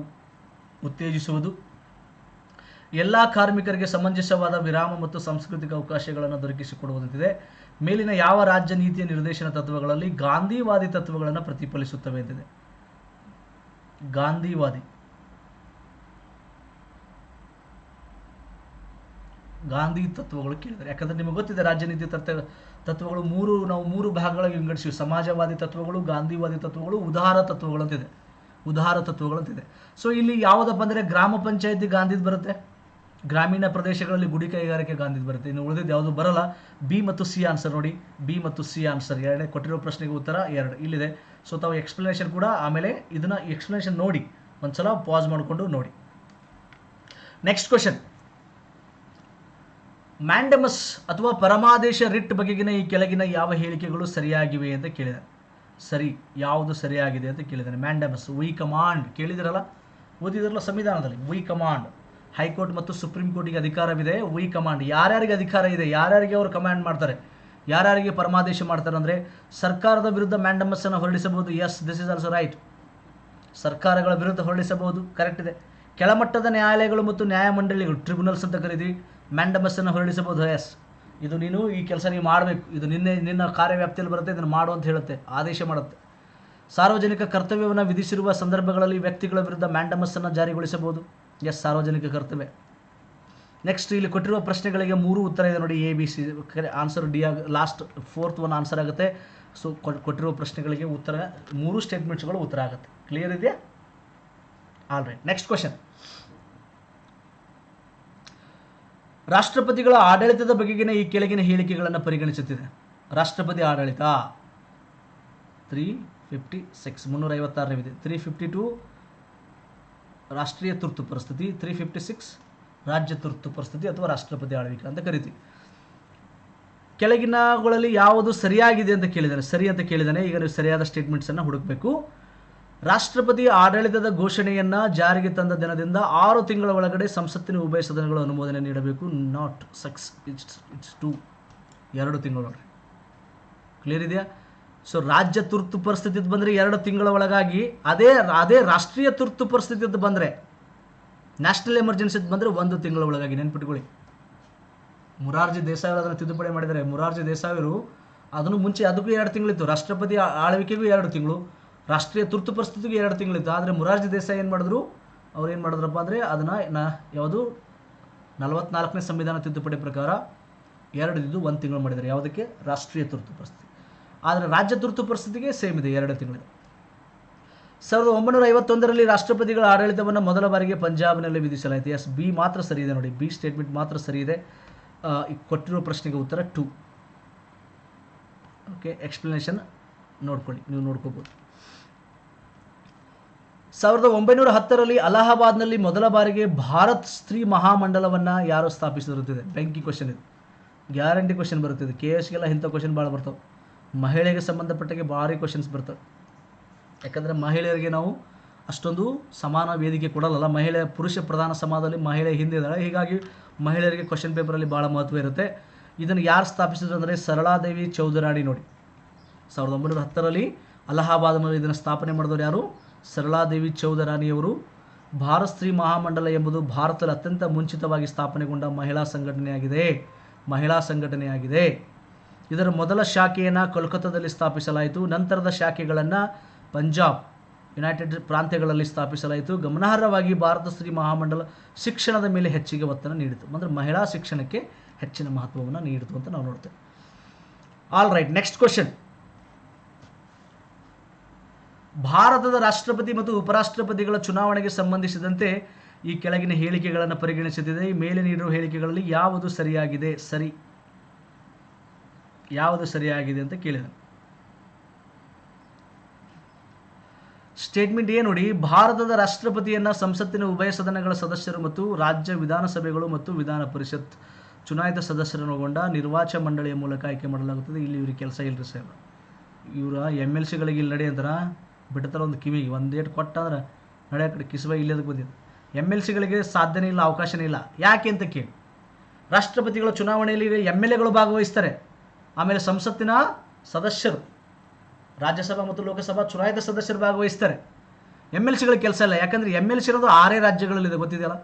ಉತ್ತೇಜಿಸುವುದು, ಎಲ್ಲ ಕಾರ್ಮಿಕರಿಗೆ ಸಮಂಜಸವಾದ ವಿರಾಮ ಮತ್ತು ಸಾಂಸ್ಕೃತಿಕ ಅವಕಾಶಗಳನ್ನು ದೊರಕಿಸಿಕೊಡುವುದಂತಿದೆ. ಮೇಲಿನ ಯಾವ ರಾಜ್ಯ ನೀತಿಯ ನಿರ್ದೇಶನ ತತ್ವಗಳಲ್ಲಿ ಗಾಂಧಿವಾದಿ ತತ್ವಗಳನ್ನು ಪ್ರತಿಫಲಿಸುತ್ತವೆ ಅಂತಿದೆ. ಗಾಂಧಿವಾದಿ. ಗಾಂಧಿ ತತ್ವಗಳು ಕೇಳಿದರೆ, ಯಾಕಂದ್ರೆ ನಿಮಗೆ ಗೊತ್ತಿದೆ ರಾಜ್ಯ ನೀತಿ ತತ್ವ ತತ್ವಗಳು ಮೂರು, ನಾವು ಮೂರು ಭಾಗಗಳಾಗಿ ವಿಂಗಡಿಸಿವಿ. ಸಮಾಜವಾದಿ ತತ್ವಗಳು, ಗಾಂಧಿವಾದಿ ತತ್ವಗಳು, ಉದಾರ ತತ್ವಗಳು ಅಂತಿದೆ. ಉದಾರ ತತ್ವಗಳು ಅಂತಿದೆ. ಸೊ ಇಲ್ಲಿ ಯಾವುದಪ್ಪ ಅಂದರೆ ಗ್ರಾಮ ಪಂಚಾಯತಿ ಗಾಂಧಿದ್ ಬರುತ್ತೆ. ಗ್ರಾಮೀಣ ಪ್ರದೇಶಗಳಲ್ಲಿ ಗುಡಿ ಕೈಗಾರಿಕೆ ಗಾಂಧಿದ್ ಬರುತ್ತೆ. ಇನ್ನು ಉಳಿದಿದ್ದು ಯಾವುದು ಬರಲ್ಲ. ಬಿ ಮತ್ತು ಸಿ ಆನ್ಸರ್ ನೋಡಿ. ಬಿ ಮತ್ತು ಸಿ ಆನ್ಸರ್ ಎರಡೇ ಕೊಟ್ಟಿರೋ ಪ್ರಶ್ನೆಗೆ ಉತ್ತರ ಎರಡು. ಇಲ್ಲಿದೆ. ಸೊ ತಾವು ಎಕ್ಸ್ಪ್ಲನೇಷನ್ ಕೂಡ ಆಮೇಲೆ ಇದನ್ನ ಎಕ್ಸ್ಪ್ಲನೇಷನ್ ನೋಡಿ. ಒಂದ್ಸಲ ಪಾಸ್ ಮಾಡಿಕೊಂಡು ನೋಡಿ. ನೆಕ್ಸ್ಟ್ ಕ್ವಶನ್ ಮ್ಯಾಂಡಮಸ್ ಅಥವಾ ಪರಮಾದೇಶ ರಿಟ್ ಬಗೆಗಿನ ಈ ಕೆಳಗಿನ ಯಾವ ಹೇಳಿಕೆಗಳು ಸರಿಯಾಗಿವೆ ಅಂತ ಕೇಳಿದ್ದಾರೆ ಸರಿ, ಯಾವುದು ಸರಿಯಾಗಿದೆ ಅಂತ ಕೇಳಿದ್ದಾರೆ ಮ್ಯಾಂಡಮಸ್ ವಿ ಕಮಾಂಡ್ ಕೇಳಿದಿರಲ್ಲ? ಓದಿದಿರಲ್ಲ ಸಂವಿಧಾನದಲ್ಲಿ? ವಿ ಕಮಾಂಡ್ ಹೈಕೋರ್ಟ್ ಮತ್ತು ಸುಪ್ರೀಂ ಕೋರ್ಟಿಗೆ ಅಧಿಕಾರವಿದೆ. ವಿ ಕಮಾಂಡ್ ಯಾರ್ಯಾರಿಗೆ ಅಧಿಕಾರ ಇದೆ? ಯಾರ್ಯಾರಿಗೆ ಅವರು ಕಮಾಂಡ್ ಮಾಡ್ತಾರೆ? ಯಾರ್ಯಾರಿಗೆ ಪರಮಾದೇಶ ಮಾಡ್ತಾರೆ ಅಂದರೆ ಸರ್ಕಾರದ ವಿರುದ್ಧ ಮ್ಯಾಂಡಮಸ್ಸನ್ನು ಹೊರಡಿಸಬಹುದು. Yes this is also right ಸರ್ಕಾರಗಳ ವಿರುದ್ಧ ಹೊರಡಿಸಬಹುದು. ಕರೆಕ್ಟ್ ಇದೆ. ಕೆಳಮಟ್ಟದ ನ್ಯಾಯಾಲಯಗಳು ಮತ್ತು ನ್ಯಾಯಮಂಡಳಿಗಳು ಟ್ರಿಬ್ಯುನಲ್ಸ್ ಅಂತ ಕರೀತೀವಿ. ಮ್ಯಾಂಡಮಸ್ ಅನ್ನು ಹೊರಡಿಸಬಹುದು ಎಸ್ ಇದು ನೀನು ಈ ಕೆಲಸ ನೀವು ಮಾಡಬೇಕು. ಇದು ನಿನ್ನೆ, ನಿನ್ನ ಕಾರ್ಯವ್ಯಾಪ್ತಿಯಲ್ಲಿ ಬರುತ್ತೆ, ಇದನ್ನು ಮಾಡು ಅಂತ ಹೇಳುತ್ತೆ, ಆದೇಶ ಮಾಡುತ್ತೆ. ಸಾರ್ವಜನಿಕ ಕರ್ತವ್ಯವನ್ನು ವಿಧಿಸಿರುವ ಸಂದರ್ಭಗಳಲ್ಲಿ ವ್ಯಕ್ತಿಗಳ ವಿರುದ್ಧ ಮ್ಯಾಂಡಮಸ್ಸನ್ನು ಜಾರಿಗೊಳಿಸಬಹುದು. ಎಸ್ ಸಾರ್ವಜನಿಕ ಕರ್ತವ್ಯ. ನೆಕ್ಸ್ಟ್ ಇಲ್ಲಿ ಕೊಟ್ಟಿರುವ ಪ್ರಶ್ನೆಗಳಿಗೆ ಮೂರು ಉತ್ತರ ಇದೆ ನೋಡಿ A B C answer D ಆಗ ಲಾಸ್ಟ್ ಫೋರ್ತ್ ಒನ್ ಆನ್ಸರ್ ಆಗುತ್ತೆ. ಸೊ ಕೊಟ್ಟಿರುವ ಪ್ರಶ್ನೆಗಳಿಗೆ ಉತ್ತರ, ಮೂರು ಸ್ಟೇಟ್ಮೆಂಟ್ಸ್ಗಳು ಉತ್ತರ ಆಗುತ್ತೆ. ಕ್ಲಿಯರ್ ಇದೆಯಾ? ಆಲ್ ರೈಟ್ ನೆಕ್ಸ್ಟ್ ಕ್ವಶನ್ ರಾಷ್ಟ್ರಪತಿಗಳ ಆಡಳಿತದ ಬಗೆಗಿನ ಈ ಕೆಳಗಿನ ಹೇಳಿಕೆಗಳನ್ನು ಪರಿಗಣಿಸುತ್ತಿದೆ. ರಾಷ್ಟ್ರಪತಿ ಆಡಳಿತ ತ್ರೀ ಫಿಫ್ಟಿ ಸಿಕ್ಸ್ ಮುನ್ನೂರ ತ್ರೀ ಫಿಫ್ಟಿ ಟು ರಾಷ್ಟ್ರೀಯ ತುರ್ತು ಪರಿಸ್ಥಿತಿ. ತ್ರೀ ಫಿಫ್ಟಿ ಸಿಕ್ಸ್ ರಾಜ್ಯ ತುರ್ತು ಪರಿಸ್ಥಿತಿ ಅಥವಾ ರಾಷ್ಟ್ರಪತಿ ಆಳ್ವಿಕೆ ಅಂತ ಕರಿತೀವಿ. ಕೆಳಗಿನಗಳಲ್ಲಿ ಯಾವುದು ಸರಿಯಾಗಿದೆ ಅಂತ ಕೇಳಿದ್ದಾನೆ ಸರಿ ಅಂತ ಕೇಳಿದ್ದಾನೆ ಈಗ ನೀವು ಸರಿಯಾದ ಸ್ಟೇಟ್ಮೆಂಟ್ಸನ್ನು ಹುಡುಕಬೇಕು. ರಾಷ್ಟ್ರಪತಿ ಆಡಳಿತದ ಘೋಷಣೆಯನ್ನ ಜಾರಿಗೆ ತಂದ ದಿನದಿಂದ ಆರು ತಿಂಗಳ ಒಳಗಡೆ ಸಂಸತ್ತಿನ ಉಭಯ ಸದನಗಳು ಅನುಮೋದನೆ ನೀಡಬೇಕು. Not sucks it's it's two ಎರಡು ತಿಂಗಳು ನೋಡ್ರಿ. ಕ್ಲಿಯರ್ ಇದೆಯಾ? ಸೊ ರಾಜ್ಯ ತುರ್ತು ಪರಿಸ್ಥಿತಿ ಬಂದರೆ ಎರಡು ತಿಂಗಳ ಒಳಗಾಗಿ ಅದೇ ಅದೇ ರಾಷ್ಟ್ರೀಯ ತುರ್ತು ಪರಿಸ್ಥಿತಿ ಬಂದರೆ ನ್ಯಾಷನಲ್ ಎಮರ್ಜೆನ್ಸಿ ಬಂದರೆ ಒಂದು ತಿಂಗಳ ಒಳಗಾಗಿ ನೆನ್ಪಿಟ್ಕೊಳ್ಳಿ. ಮುರಾರ್ಜಿ ದೇಸಾಯಿ ಅದನ್ನು ತಿದ್ದುಪಡಿ ಮಾಡಿದ್ದಾರೆ. ಮುರಾರ್ಜಿ ದೇಸಾಯಿ ಅವರು ಅದನ್ನು ಮುಂಚೆ, ಅದಕ್ಕೂ ಎರಡು ತಿಂಗಳಿತ್ತು. ರಾಷ್ಟ್ರಪತಿ ಆಳ್ವಿಕೆಗೂ ಎರಡು ತಿಂಗಳು. ರಾಷ್ಟ್ರೀಯ ತುರ್ತು ಪರಿಸ್ಥಿತಿಗೆ ಎರಡು ತಿಂಗಳಿತ್ತು. ಆದರೆ ಮುರಾರ್ಜಿ ದೇಸಾಯಿ ಏನು ಮಾಡಿದ್ರು? ಅವ್ರು ಏನು ಮಾಡಿದ್ರಪ್ಪ ಅಂದರೆ ಅದನ್ನು ನಾ, ಯಾವುದು? ನಲವತ್ನಾಲ್ಕನೇ ಸಂವಿಧಾನ ತಿದ್ದುಪಡಿ ಪ್ರಕಾರ ಎರಡು ಇದ್ದು ಒಂದು ತಿಂಗಳು ಮಾಡಿದ್ದಾರೆ. ಯಾವುದಕ್ಕೆ? ರಾಷ್ಟ್ರೀಯ ತುರ್ತು ಪರಿಸ್ಥಿತಿ. ಆದರೆ ರಾಜ್ಯ ತುರ್ತು ಪರಿಸ್ಥಿತಿಗೆ ಸೇಮ್ ಇದೆ, ಎರಡು ತಿಂಗಳು ಸಾವಿರದ ಒಂಬೈನೂರ ಐವತ್ತೊಂದರಲ್ಲಿ ರಾಷ್ಟ್ರಪತಿಗಳ ಆಡಳಿತವನ್ನು ಮೊದಲ ಬಾರಿಗೆ ಪಂಜಾಬ್ನಲ್ಲಿ ವಿಧಿಸಲಾಯಿತು. ಎಸ್, ಬಿ ಮಾತ್ರ ಸರಿ ಇದೆ ನೋಡಿ. ಬಿ ಸ್ಟೇಟ್ಮೆಂಟ್ ಮಾತ್ರ ಸರಿ ಇದೆ. ಕೊಟ್ಟಿರೋ ಪ್ರಶ್ನೆಗೆ ಉತ್ತರ ಟು. ಓಕೆ, ಎಕ್ಸ್ಪ್ಲನೇಷನ್ ನೋಡ್ಕೊಳ್ಳಿ. ನೀವು ನೋಡ್ಕೋಬೋದು. ಸಾವಿರದ ಒಂಬೈನೂರ ಹತ್ತರಲ್ಲಿ ಅಲಹಾಬಾದ್ನಲ್ಲಿ ಮೊದಲ ಬಾರಿಗೆ ಭಾರತ್ ಸ್ತ್ರೀ ಮಹಾಮಂಡಲವನ್ನು ಯಾರು ಸ್ಥಾಪಿಸಿರುತ್ತದೆ ಬ್ಯಾಂಕಿಂಗ್ ಕ್ವಶನ್ ಇದು. ಗ್ಯಾರಂಟಿ ಕ್ವಶನ್ ಬರುತ್ತಿದೆ ಕೆ ಎಸ್ಗೆಲ್ಲ ಇಂಥ ಕ್ವಶನ್ ಭಾಳ ಬರ್ತವೆ. ಮಹಿಳೆಗೆ ಸಂಬಂಧಪಟ್ಟಾಗೆ ಭಾರಿ ಕ್ವಶನ್ಸ್ ಬರ್ತವೆ. ಯಾಕಂದರೆ ಮಹಿಳೆಯರಿಗೆ ನಾವು ಅಷ್ಟೊಂದು ಸಮಾನ ವೇದಿಕೆ ಕೊಡಲ್ಲ ಮಹಿಳೆ, ಪುರುಷ ಪ್ರಧಾನ ಸಮಾಜದಲ್ಲಿ ಮಹಿಳೆ ಹಿಂದೆ ಇದ್ದಾಳೆ ಹೀಗಾಗಿ ಮಹಿಳೆಯರಿಗೆ ಕ್ವಶನ್ ಪೇಪರಲ್ಲಿ ಭಾಳ ಮಹತ್ವ ಇರುತ್ತೆ. ಇದನ್ನು ಯಾರು ಸ್ಥಾಪಿಸಿದ್ರು ಅಂದರೆ ಸರಳಾದೇವಿ ಚೌಧರಾಣಿ ನೋಡಿ. ಸಾವಿರದ ಒಂಬೈನೂರ ಹತ್ತರಲ್ಲಿ ಅಲಹಾಬಾದ್ನಲ್ಲಿ ಇದನ್ನು ಸ್ಥಾಪನೆ ಮಾಡಿದವರು ಯಾರು? ಸರಳಾದೇವಿ ಚೌಧರಾಣಿಯವರು ಭಾರತ ಸ್ತ್ರೀ ಮಹಾಮಂಡಲ ಎಂಬುದು ಭಾರತದಲ್ಲಿ ಅತ್ಯಂತ ಮುಂಚಿತವಾಗಿ ಸ್ಥಾಪನೆಗೊಂಡ ಮಹಿಳಾ ಸಂಘಟನೆಯಾಗಿದೆ ಮಹಿಳಾ ಸಂಘಟನೆಯಾಗಿದೆ. ಇದರ ಮೊದಲ ಶಾಖೆಯನ್ನು ಕೋಲ್ಕತ್ತಾದಲ್ಲಿ ಸ್ಥಾಪಿಸಲಾಯಿತು, ನಂತರದ ಶಾಖೆಗಳನ್ನು ಪಂಜಾಬ್, ಯುನೈಟೆಡ್ ಪ್ರಾಂತ್ಯಗಳಲ್ಲಿ ಸ್ಥಾಪಿಸಲಾಯಿತು. ಗಮನಾರ್ಹವಾಗಿ ಭಾರತ ಸ್ತ್ರೀ ಮಹಾಮಂಡಲ ಶಿಕ್ಷಣದ ಮೇಲೆ ಹೆಚ್ಚಿಗೆ ಒತ್ತನ್ನು ನೀಡಿತು. ಅಂದರೆ ಮಹಿಳಾ ಶಿಕ್ಷಣಕ್ಕೆ ಹೆಚ್ಚಿನ ಮಹತ್ವವನ್ನು ನೀಡಿತು ಅಂತ ನಾವು ನೋಡ್ತೇವೆ. ಆಲ್ ರೈಟ್ ನೆಕ್ಸ್ಟ್ ಕ್ವಶನ್ ಭಾರತದ ರಾಷ್ಟ್ರಪತಿ ಮತ್ತು ಉಪರಾಷ್ಟ್ರಪತಿಗಳ ಚುನಾವಣೆಗೆ ಸಂಬಂಧಿಸಿದಂತೆ ಈ ಕೆಳಗಿನ ಹೇಳಿಕೆಗಳನ್ನು ಪರಿಗಣಿಸುತ್ತಿದೆ. ಈ ಮೇಲೆ ನೀಡಿರುವ ಹೇಳಿಕೆಗಳಲ್ಲಿ ಯಾವುದು ಸರಿಯಾಗಿದೆ, ಸರಿ? ಯಾವುದು ಸರಿಯಾಗಿದೆ ಅಂತ ಕೇಳಿದೆ. ಸ್ಟೇಟ್ಮೆಂಟ್ ಏನು ನೋಡಿ, ಭಾರತದ ರಾಷ್ಟ್ರಪತಿಯನ್ನ ಸಂಸತ್ತಿನ ಉಭಯ ಸದನಗಳ ಸದಸ್ಯರು ಮತ್ತು ರಾಜ್ಯ ವಿಧಾನಸಭೆಗಳು ಮತ್ತು ವಿಧಾನ ಪರಿಷತ್ ಚುನಾಯಿತ ಸದಸ್ಯರನ್ನು ಒಳಗೊಂಡ ನಿರ್ವಾಚಕ ಮಂಡಳಿಯ ಮೂಲಕ ಆಯ್ಕೆ ಮಾಡಲಾಗುತ್ತದೆ. ಇಲ್ಲಿ ಇವರಿಗೆ ಕೆಲಸ ಇಲ್ಲರಿ ಸರ್ ಇವರ ಎಂ ಎಲ್ ಸಿಗಳಿಗೆ ಇಲ್ಲಿ ನಡೆ ಅಂತಾರ ಬಿಡ್ತಾರ ಒಂದು ಕಿವಿಗೆ. ಒಂದೇಟು ಕೊಟ್ಟ ಅಂದ್ರೆ ನಡೆ ಕಡೆ ಕಿಸುವ ಇಲ್ಲದಕ್ಕೆ ಬಂದಿದೆ. ಎಂ ಎಲ್ ಸಿಗಳಿಗೆ ಸಾಧ್ಯನೇ ಇಲ್ಲ, ಅವಕಾಶನೇ ಇಲ್ಲ. ಯಾಕೆ ಅಂತ ಕೇಳಿ. ರಾಷ್ಟ್ರಪತಿಗಳ ಚುನಾವಣೆಯಲ್ಲಿ ಎಂ ಎಲ್ ಎಗಳು ಭಾಗವಹಿಸ್ತಾರೆ. ಆಮೇಲೆ ಸಂಸತ್ತಿನ ಸದಸ್ಯರು, ರಾಜ್ಯಸಭಾ ಮತ್ತು ಲೋಕಸಭಾ ಚುನಾಯಿತ ಸದಸ್ಯರು ಭಾಗವಹಿಸ್ತಾರೆ. ಎಂ ಎಲ್ ಸಿಗಳ ಕೆಲಸ ಇಲ್ಲ. ಯಾಕಂದರೆ ಎಂ ಎಲ್ ಸಿ ಇರೋದು ಆರೇ ರಾಜ್ಯಗಳಲ್ಲಿದೆ, ಗೊತ್ತಿದೆಯಲ್ಲ?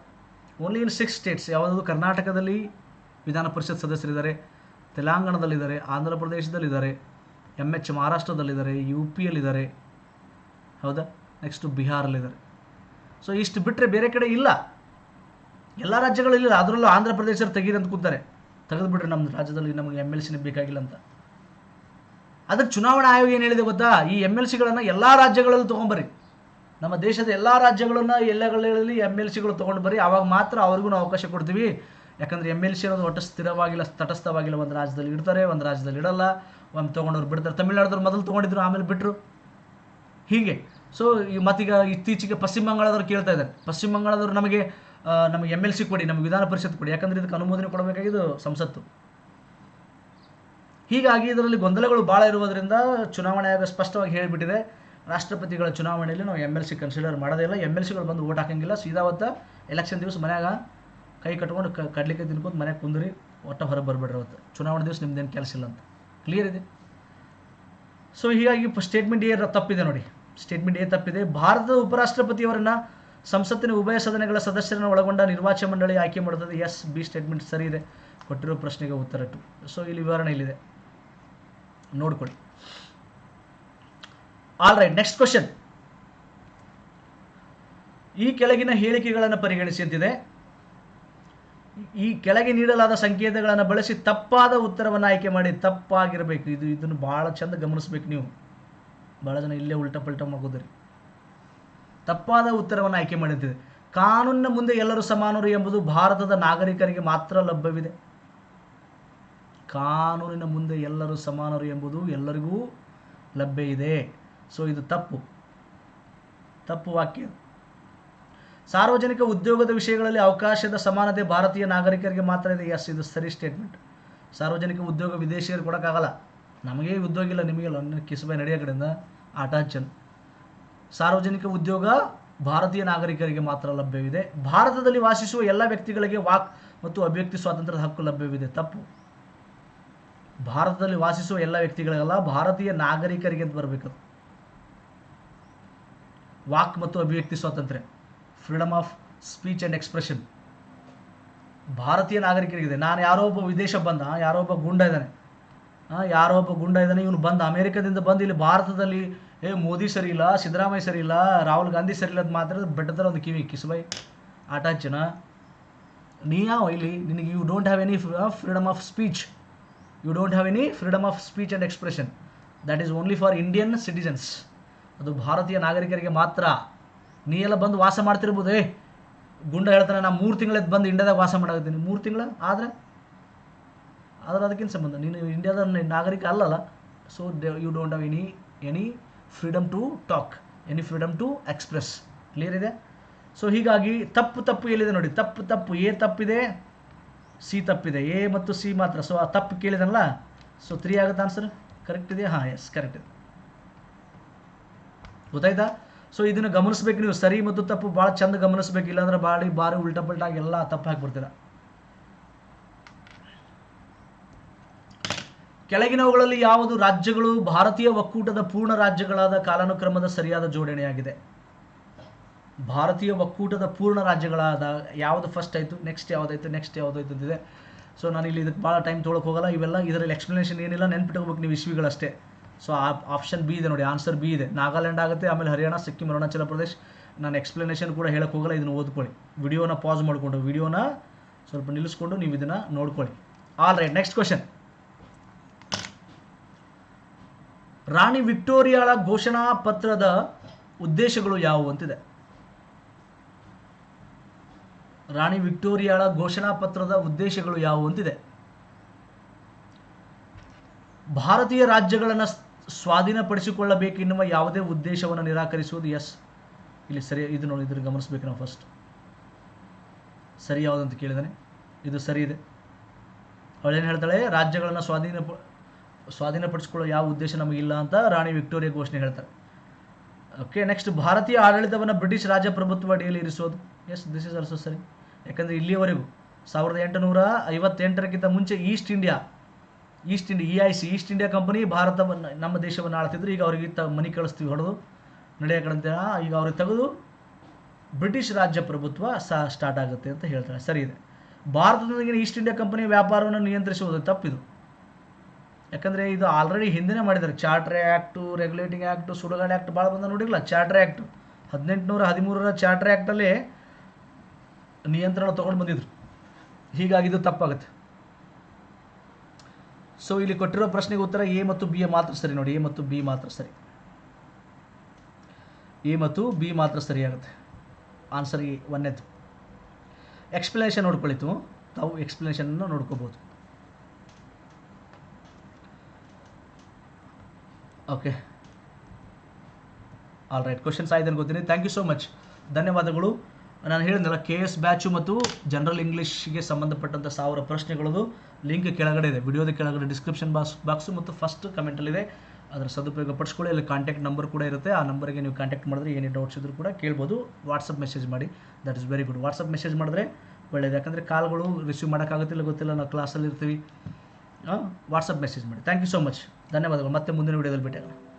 ಓನ್ಲಿ ಇನ್ ಸಿಕ್ಸ್ ಸ್ಟೇಟ್ಸ್ ಯಾವುದಾದ್ರು ಕರ್ನಾಟಕದಲ್ಲಿ ವಿಧಾನ ಪರಿಷತ್ ಸದಸ್ಯರಿದ್ದಾರೆ, ತೆಲಂಗಾಣದಲ್ಲಿದ್ದಾರೆ, ಆಂಧ್ರ ಪ್ರದೇಶದಲ್ಲಿದ್ದಾರೆ ಎಂ ಎಚ್ ಮಹಾರಾಷ್ಟ್ರದಲ್ಲಿದ್ದಾರೆ ಯು ಪಿಯಲ್ಲಿದ್ದಾರೆ ಹೌದಾ? ನೆಕ್ಸ್ಟು ಬಿಹಾರಲ್ಲಿದ್ದಾರೆ. ಸೊ ಇಷ್ಟು ಬಿಟ್ಟರೆ ಬೇರೆ ಕಡೆ ಇಲ್ಲ. ಎಲ್ಲ ರಾಜ್ಯಗಳಲ್ಲಿಲ್ಲ ಅದರಲ್ಲೂ ಆಂಧ್ರ ಪ್ರದೇಶರು ತೆಗೀರಿ ಅಂತ ಕೂತಾರೆ. ತೆಗೆದುಬಿಟ್ರೆ ನಮ್ಮ ರಾಜ್ಯದಲ್ಲಿ ನಮಗೆ ಎಂ ಎಲ್ ಸಿನೇ ಬೇಕಾಗಿಲ್ಲ ಅಂತ. ಅದಕ್ಕೆ ಚುನಾವಣಾ ಆಯೋಗ ಏನು ಹೇಳಿದೆ ಗೊತ್ತಾ? ಈ ಎಂ ಎಲ್ ಸಿಗಳನ್ನು ಎಲ್ಲ ರಾಜ್ಯಗಳಲ್ಲೂ ತೊಗೊಂಬರ್ರಿ. ನಮ್ಮ ದೇಶದ ಎಲ್ಲ ರಾಜ್ಯಗಳನ್ನು ಎಲ್ಲಗಳಲ್ಲಿ ಎಂ ಎಲ್ ಸಿಗಳು ತೊಗೊಂಡು ಬರ್ರಿ ಆವಾಗ ಮಾತ್ರ ಅವ್ರಿಗೂ ನಾವು ಅವಕಾಶ ಕೊಡ್ತೀವಿ. ಯಾಕಂದರೆ ಎಂ ಎಲ್ ಸಿ ಅನ್ನೋದು ಒಟ್ಟು ಸ್ಥಿರವಾಗಿಲ್ಲ, ತಟಸ್ಥವಾಗಿಲ್ಲ. ಒಂದು ರಾಜ್ಯದಲ್ಲಿ ಇಡ್ತಾರೆ, ಒಂದು ರಾಜ್ಯದಲ್ಲಿ ಇಡಲ್ಲ. ಒಂದು ತೊಗೊಂಡವ್ರು ಬಿಡ್ತಾರೆ. ತಮಿಳ್ನಾಡದವ್ರು ಮೊದಲು ತೊಗೊಂಡಿದ್ರು, ಆಮೇಲೆ ಬಿಟ್ಟರು ಹೀಗೆ. ಸೊ ಈ ಮತ್ತೀಗ ಇತ್ತೀಚೆಗೆ ಪಶ್ಚಿಮ ಬಂಗಾಳದವ್ರು ಕೇಳ್ತಾ ಇದ್ದಾರೆ. ಪಶ್ಚಿಮ ಬಂಗಾಳದವರು ನಮಗೆ ನಮ್ಗೆ ಎಂ ಎಲ್ ಸಿ ಕೊಡಿ, ನಮಗೆ ವಿಧಾನ ಪರಿಷತ್ ಕೊಡಿ, ಯಾಕಂದ್ರೆ ಇದಕ್ಕೆ ಅನುಮೋದನೆ ಕೊಡಬೇಕಾಗಿದ್ದು ಸಂಸತ್ತು. ಹೀಗಾಗಿ ಇದರಲ್ಲಿ ಗೊಂದಲಗಳು ಭಾಳ ಇರುವುದರಿಂದ ಚುನಾವಣೆ ಆಗ ಸ್ಪಷ್ಟವಾಗಿ ಹೇಳಿಬಿಟ್ಟಿದೆ. ರಾಷ್ಟ್ರಪತಿಗಳ ಚುನಾವಣೆಯಲ್ಲಿ ನಾವು ಎಂ ಎಲ್ ಸಿ ಕನ್ಸಿಡರ್ ಮಾಡೋದೇ ಇಲ್ಲ. ಎಂ ಎಲ್ ಸಿಗಳು ಬಂದು ಓಟ್ ಹಾಕಂಗಿಲ್ಲ. ಸೀದಾ ಅವತ್ತು ಎಲೆಕ್ಷನ್ ದಿವಸ ಮನ್ಯಾಗ ಕೈ ಕಟ್ಕೊಂಡು ಕ ಕಡ್ಲಿಕ್ಕೆ ತಿನ್ಕೊಂಡು ಮನೆಗೆ ಕುಂದ್ರಿ, ಒಟ್ಟ ಹೊರಗೆ ಬರಬೇಡ್ರಿ ಅವತ್ತು. ಚುನಾವಣೆ ದಿವಸ ನಿಮ್ದೇನು ಕೆಲಸ ಇಲ್ಲ ಅಂತ. ಕ್ಲಿಯರ್ ಇದೆ? ಸೊ ಹೀಗಾಗಿ ಸ್ಟೇಟ್ಮೆಂಟ್ ಏನು ತಪ್ಪಿದೆ ನೋಡಿ. ಸ್ಟೇಟ್ಮೆಂಟ್ ಎ ತಪ್ಪಿದೆ. ಭಾರತದ ಉಪರಾಷ್ಟ್ರಪತಿಯವರನ್ನ ಸಂಸತ್ತಿನ ಉಭಯ ಸದನಗಳ ಸದಸ್ಯರನ್ನು ಒಳಗೊಂಡ ನಿರ್ವಾಚನ ಮಂಡಳಿ ಆಯ್ಕೆ ಮಾಡುತ್ತದೆ. ಎಸ್, ಬಿ ಸ್ಟೇಟ್ಮೆಂಟ್ ಸರಿ ಇದೆ. ಕೊಟ್ಟಿರೋ ಪ್ರಶ್ನೆಗೆ ಉತ್ತರ ಟು ಸೊ ಇಲ್ಲಿ ವಿವರಣೆ ಇಲ್ಲಿದೆ. ನೋಡ್ಕೊಳ್ಳಿ. ಆಲ್ ರೈಟ್ ನೆಕ್ಸ್ಟ್ ಕ್ವಶನ್ ಈ ಕೆಳಗಿನ ಹೇಳಿಕೆಗಳನ್ನು ಪರಿಗಣಿಸಿ ಅಂತಿದೆ. ಈ ಕೆಳಗೆ ನೀಡಲಾದ ಸಂಕೇತಗಳನ್ನು ಬಳಸಿ ತಪ್ಪಾದ ಉತ್ತರವನ್ನು ಆಯ್ಕೆ ಮಾಡಿ ತಪ್ಪಾಗಿರಬೇಕು. ಇದು, ಇದನ್ನು ಭಾಳ ಚಂದ ಗಮನಿಸ್ಬೇಕು ನೀವು. ಭಾಳ ಜನ ಇಲ್ಲೇ ಉಲ್ಟಾ ಪಲ್ಟಾ ಮಾಡೋದ್ರಿ ತಪ್ಪಾದ ಉತ್ತರವನ್ನು ಆಯ್ಕೆ ಮಾಡಿದ್ದೇವೆ ಕಾನೂನಿನ ಮುಂದೆ ಎಲ್ಲರೂ ಸಮಾನರು ಎಂಬುದು ಭಾರತದ ನಾಗರಿಕರಿಗೆ ಮಾತ್ರ ಲಭ್ಯವಿದೆ. ಕಾನೂನಿನ ಮುಂದೆ ಎಲ್ಲರೂ ಸಮಾನರು ಎಂಬುದು ಎಲ್ಲರಿಗೂ ಲಭ್ಯ ಇದೆ. ಸೊ ಇದು ತಪ್ಪು. ತಪ್ಪು ವಾಕ್ಯ. ಸಾರ್ವಜನಿಕ ಉದ್ಯೋಗದ ವಿಷಯಗಳಲ್ಲಿ ಅವಕಾಶದ ಸಮಾನತೆ ಭಾರತೀಯ ನಾಗರಿಕರಿಗೆ ಮಾತ್ರ ಇದೆ. ಎಸ್ ಇದು ಸರಿ ಸ್ಟೇಟ್ಮೆಂಟ್ ಸಾರ್ವಜನಿಕ ಉದ್ಯೋಗ ವಿದೇಶಿಯರು ಕೊಡೋಕ್ಕಾಗಲ್ಲ. ನಮಗೆ ಉದ್ಯೋಗ ಇಲ್ಲ ಲಂಡನ್ ಕಿಸಬೆ ನಡೆಯ ಕಡೆಯಿಂದ. ಅಟಾಚನ್ ಸಾರ್ವಜನಿಕ ಉದ್ಯೋಗ ಭಾರತೀಯ ನಾಗರಿಕರಿಗೆ ಮಾತ್ರ ಲಭ್ಯವಿದೆ. ಭಾರತದಲ್ಲಿ ವಾಸಿಸುವ ಎಲ್ಲ ವ್ಯಕ್ತಿಗಳಿಗೆ ವಾಕ್ ಮತ್ತು ಅಭಿವ್ಯಕ್ತಿ ಸ್ವಾತಂತ್ರ್ಯದ ಹಕ್ಕು ಲಭ್ಯವಿದೆ. ತಪ್ಪು. ಭಾರತದಲ್ಲಿ ವಾಸಿಸುವ ಎಲ್ಲ ವ್ಯಕ್ತಿಗಳಿಗೆಲ್ಲ ಭಾರತೀಯ ನಾಗರಿಕರಿಗೆ ಅಂತ ಬರಬೇಕು ವಾಕ್ ಮತ್ತು ಅಭಿವ್ಯಕ್ತಿ ಸ್ವಾತಂತ್ರ್ಯ. Freedom of speech and expression ಭಾರತೀಯ ನಾಗರಿಕರಿಗಿದೆ. ನಾನು ಯಾರೋ ಒಬ್ಬ ವಿದೇಶ ಬಂದ, ಯಾರೋ ಒಬ್ಬ ಗುಂಡ ಇದ್ದಾನೆ. ಯಾರೋ ಒಬ್ಬ ಗುಂಡ ಇದ್ದಾನೆ, ಇವನು ಬಂದು ಅಮೇರಿಕದಿಂದ ಬಂದು ಇಲ್ಲಿ ಭಾರತದಲ್ಲಿ, ಏ, ಮೋದಿ ಸರಿ ಇಲ್ಲ ಸಿದ್ದರಾಮಯ್ಯ ಸರಿ ಇಲ್ಲ ರಾಹುಲ್ ಗಾಂಧಿ ಸರಿ ಇಲ್ಲ ಅದು ಮಾತ್ರ ಬೆಟ್ಟದರ ಒಂದು ಕಿವಿ ಕಿಸ್ಬೈ ಆಟ ಹಚ್ಚನ? ನೀ ಯಾವ ಇಲ್ಲಿ? ನಿನಗೆ you don't have any freedom of speech you don't have any freedom of speech and expression that is only for Indian citizens ಅದು ಭಾರತೀಯ ನಾಗರಿಕರಿಗೆ ಮಾತ್ರ. ನೀ ಎಲ್ಲ ಬಂದು ವಾಸ ಮಾಡ್ತಿರ್ಬೋದು, ಏ. ಗುಂಡ ಹೇಳ್ತಾನೆ ನಾನು ಮೂರು ತಿಂಗಳದ್ದು ಬಂದು ಇಂಡಿಯಾದಾಗ ವಾಸ ಮಾಡಾಕತ್ತೀನಿ ಮೂರು ತಿಂಗಳು? ಆದರೆ? ಆದ್ರೆ ಅದಕ್ಕಿಂತ ಸಂಬಂಧ, ನೀನು ಇಂಡಿಯಾದ ನಾಗರಿಕ ಅಲ್ಲಲ್ಲ so you don't have any any freedom to talk any freedom to express clear ಇದೆ? ಸೊ ಹೀಗಾಗಿ ತಪ್ಪು ತಪ್ಪು ಎಲ್ಲಿದೆ ನೋಡಿ, ತಪ್ಪು ತಪ್ಪು, ಎ ತಪ್ಪಿದೆ, ಸಿ ತಪ್ಪಿದೆ, ಎ ಮತ್ತು ಸಿ ಮಾತ್ರ. ಸೊ ಆ ತಪ್ಪು ಕೇಳಿದನಲ್ಲ ಸೊ ತ್ರೀ ಆಗುತ್ತೆ ಆನ್ಸರ್ ಕರೆಕ್ಟ್ ಇದೆ ಹಾಂ ಎಸ್ ಕರೆಕ್ಟ್ ಇದೆ. ಗೊತ್ತಾಯ್ತಾ? ಸೊ ಇದನ್ನು ಗಮನಿಸ್ಬೇಕು ನೀವು. ಸರಿ ಮತ್ತು ತಪ್ಪು, ಭಾಳ ಚಂದ ಗಮನಿಸ್ಬೇಕು. ಇಲ್ಲಾಂದ್ರೆ ಭಾಳ ಬಾರಿ ಉಲ್ಟಾ ಪಲ್ಟಾಗಿ ಎಲ್ಲ ತಪ್ಪು ಹಾಕ್ಬಿಡ್ತೀರ. ಕೆಳಗಿನವುಗಳಲ್ಲಿ ಯಾವುದು ರಾಜ್ಯಗಳು ಭಾರತೀಯ ಒಕ್ಕೂಟದ ಪೂರ್ಣ ರಾಜ್ಯಗಳಾದ ಕಾಲಾನುಕ್ರಮದ ಸರಿಯಾದ ಜೋಡಣೆಯಾಗಿದೆ? ಭಾರತೀಯ ಒಕ್ಕೂಟದ ಪೂರ್ಣ ರಾಜ್ಯಗಳಾದ ಯಾವುದು ಫಸ್ಟ್ ಆಯಿತು ನೆಕ್ಸ್ಟ್ ಯಾವುದಾಯ್ತು ನೆಕ್ಸ್ಟ್ ಯಾವುದಾಯ್ತು ಅಂತಿದೆ. ಸೊ ನಾನು ಇಲ್ಲಿ ಇದಕ್ಕೆ ಭಾಳ ಟೈಮ್ ತೊಗೊಳಕ್ಕೆ ಹೋಗಲ್ಲ. ಇವೆಲ್ಲ ಇದರಲ್ಲಿ ಎಕ್ಸ್ಪ್ಲನೇಷನ್ ಏನಿಲ್ಲ, ನೆನ್ಪಿಟ್ಕೋಬೇಕು ನೀವು ಇಶ್ವಿಗಳಷ್ಟೇ. ಸೊ ಆಪ್ಷನ್ ಬಿ ಇದೆ ನೋಡಿ ಆನ್ಸರ್ ಬಿ ಇದೆ. ನಾಗಾಲ್ಯಾಂಡ್ ಆಗುತ್ತೆ, ಆಮೇಲೆ ಹರಿಯಾಣ, ಸಿಕ್ಕಿಂ, ಅರುಣಾಚಲ ಪ್ರದೇಶ್. ನಾನು ಎಕ್ಸ್ಪ್ಲನೇಷನ್ ಕೂಡ ಹೇಳಕ್ಕೆ ಹೋಗಲ್ಲ, ಇದನ್ನು ಓದ್ಕೊಳ್ಳಿ. ವಿಡಿಯೋನ ಪಾಸ್ ಮಾಡಿಕೊಂಡು, ವಿಡಿಯೋನ ಸ್ವಲ್ಪ ನಿಲ್ಲಿಸ್ಕೊಂಡು ನೀವು ಇದನ್ನು ನೋಡ್ಕೊಳ್ಳಿ. ಆಲ್ ರೈಟ್ ನೆಕ್ಸ್ಟ್ ಕ್ವಶನ್ ರಾಣಿ ವಿಕ್ಟೋರಿಯಾಳ ಘೋಷಣಾ ಪತ್ರದ ಉದ್ದೇಶಗಳು ಯಾವುವು ಅಂತಿದೆ. ರಾಣಿ ವಿಕ್ಟೋರಿಯಾಳ ಘೋಷಣಾ ಪತ್ರದ ಉದ್ದೇಶಗಳು ಯಾವುವು ಅಂತಿದೆ. ಭಾರತೀಯ ರಾಜ್ಯಗಳನ್ನು ಸ್ವಾಧೀನಪಡಿಸಿಕೊಳ್ಳಬೇಕೆನ್ನುವ ಯಾವುದೇ ಉದ್ದೇಶವನ್ನು ನಿರಾಕರಿಸುವುದು ಎಸ್ ಇಲ್ಲಿ ಸರಿ, ಇದು ನೋಡಿ, ಇದನ್ನು ಗಮನಿಸಬೇಕು ನಾವು ಫಸ್ಟ್ ಸರಿ ಯಾವುದಂತ ಕೇಳಿದಾನೆ? ಇದು ಸರಿ ಇದೆ. ಅವಳೇನು ಹೇಳ್ತಾಳೆ? ರಾಜ್ಯಗಳನ್ನು ಸ್ವಾಧೀನ ಸ್ವಾಧೀನಪಡಿಸಿಕೊಳ್ಳೋ ಯಾವ ಉದ್ದೇಶ ನಮಗಿಲ್ಲ ಅಂತ ರಾಣಿ ವಿಕ್ಟೋರಿಯಾ ಘೋಷಣೆ ಹೇಳ್ತಾರೆ. ಓಕೆ ನೆಕ್ಸ್ಟ್ ಭಾರತೀಯ ಆಡಳಿತವನ್ನು ಬ್ರಿಟಿಷ್ ರಾಜಪ್ರಭುತ್ವ ಅಡಿಯಲ್ಲಿ ಇರಿಸೋದು. ಎಸ್ ದಿಸ್ ಇಸ್ ಆಲ್ಸೋ ಸರಿ ಯಾಕಂದರೆ ಇಲ್ಲಿಯವರೆಗೂ ಸಾವಿರದ ಎಂಟುನೂರ ಐವತ್ತೆಂಟರಕ್ಕಿಂತ ಮುಂಚೆ East India East India E I C East India company ಭಾರತವನ್ನು, ನಮ್ಮ ದೇಶವನ್ನು ಆಳ್ತಿದ್ರು. ಈಗ ಅವ್ರಿಗೆ ತ ಮನಿ ಕಳಿಸ್ತೀವಿ ಹೊಡೆದು, ನಡೆಯಕಂತ ಈಗ ಅವ್ರಿಗೆ ತೆಗೆದು ಬ್ರಿಟಿಷ್ ರಾಜ್ಯ ಪ್ರಭುತ್ವ ಸಹ ಸ್ಟಾರ್ಟ್ ಆಗುತ್ತೆ ಅಂತ ಹೇಳ್ತಾರೆ. ಸರಿ ಇದೆ. ಭಾರತದೊಂದಿಗಿನ ಈಸ್ಟ್ ಇಂಡಿಯಾ ಕಂಪನಿ ವ್ಯಾಪಾರವನ್ನು ನಿಯಂತ್ರಿಸುವುದು ತಪ್ಪಿದು. ಯಾಕಂದರೆ ಇದು ಆಲ್ರೆಡಿ ಹಿಂದಿನೇ ಮಾಡಿದ್ದಾರೆ ಚಾರ್ಟರ್ ಆ್ಯಕ್ಟು ರೆಗ್ಯುಲೇಟಿಂಗ್ ಆ್ಯಕ್ಟು ಸುಡುಗಾಡು ಆ್ಯಕ್ಟ್ ಭಾಳ ಬಂದ ನೋಡಿಲ್ಲ ಚಾರ್ಟರ್ ಆ್ಯಕ್ಟ್ ಹದಿನೆಂಟುನೂರ ಹದಿಮೂರರ ಚಾರ್ಟರ್ ಆ್ಯಕ್ಟಲ್ಲಿ ನಿಯಂತ್ರಣ ತೊಗೊಂಡು ಬಂದಿದ್ರು. ಹೀಗಾಗಿ ಇದು ತಪ್ಪಾಗುತ್ತೆ. ಸೊ ಇಲ್ಲಿ ಕೊಟ್ಟಿರೋ ಪ್ರಶ್ನೆಗೆ ಉತ್ತರ ಎ ಮತ್ತು ಬಿ ಮಾತ್ರ ಸರಿ ನೋಡಿ. ಎ ಮತ್ತು ಬಿ ಮಾತ್ರ ಸರಿ. ಎ ಮತ್ತು ಬಿ ಮಾತ್ರ ಸರಿಯಾಗುತ್ತೆ. ಆನ್ಸರ್ ಎ ಒಂದೇದು ಎಕ್ಸ್ಪ್ಲನೇಷನ್ ನೋಡ್ಕೊಳಿತು. ತಾವು ಎಕ್ಸ್ಪ್ಲನೇಷನನ್ನು ನೋಡ್ಕೋಬೋದು. ಓಕೆ ಆಲ್ ರೈಟ್ ಕ್ವಶನ್ಸ್ ಆಯ್ತು ಅನ್ಕೋತೀನಿ ಥ್ಯಾಂಕ್ ಯು ಸೋ ಮಚ್ ಧನ್ಯವಾದಗಳು. ನಾನು ಹೇಳಿದ್ನಲ್ಲ ಕೆ ಎಸ್ ಬ್ಯಾಚು ಮತ್ತು ಜನರಲ್ ಇಂಗ್ಲೀಷ್ಗೆ ಸಂಬಂಧಪಟ್ಟಂಥ ಸಾವಿರ ಪ್ರಶ್ನೆಗಳದು. ಲಿಂಕ್ ಕೆಳಗಡೆ ಇದೆ. ವಿಡಿಯೋದ ಕೆಳಗಡೆ ಡಿಸ್ಕ್ರಿಪ್ಷನ್ ಬಾಕ್ಸ್ ಬಾಕ್ಸು ಮತ್ತು ಫಸ್ಟ್ ಕಮೆಂಟಲ್ಲಿದೆ ಅದರ ಸದುಪಯೋಗ ಪಡಿಸ್ಕೊಳ್ಳಿ. ಅಲ್ಲಿ ಕಾಂಟ್ಯಾಕ್ಟ್ ನಂಬರ್ ಕೂಡ ಇರುತ್ತೆ. ಆ ನಂಬರ್ಗೆ ನೀವು ಕಾಂಟ್ಯಾಕ್ಟ್ ಮಾಡಿದ್ರೆ ಏನೇ ಡೌಟ್ಸ್ ಇದ್ರೂ ಕೂಡ ಕೇಳ್ಬೋದು. ವಾಟ್ಸಪ್ ಮೆಸೇಜ್ ಮಾಡಿ. That is very good WhatsApp message ಮಾಡಿದ್ರೆ ಒಳ್ಳೆಯದು ಯಾಕಂದರೆ ಕಾಲ್ಗಳು ರಿಸೀವ್ ಮಾಡೋಕ್ಕಾಗುತ್ತಿಲ್ಲ, ಗೊತ್ತಿಲ್ಲ. ನಾವು ಕ್ಲಾಸಲ್ಲಿ ಇರ್ತೀವಿ ವಾಟ್ಸಪ್ ಮೆಸೇಜ್ ಮಾಡಿ. ಥ್ಯಾಂಕ್ ಯು ಸೊ ಮಚ್ ಧನ್ಯವಾದಗಳು. ಮತ್ತೆ ಮುಂದಿನ ವಿಡಿಯೋದಲ್ಲಿ ಭೇಟಿಯಾಗೋಣ.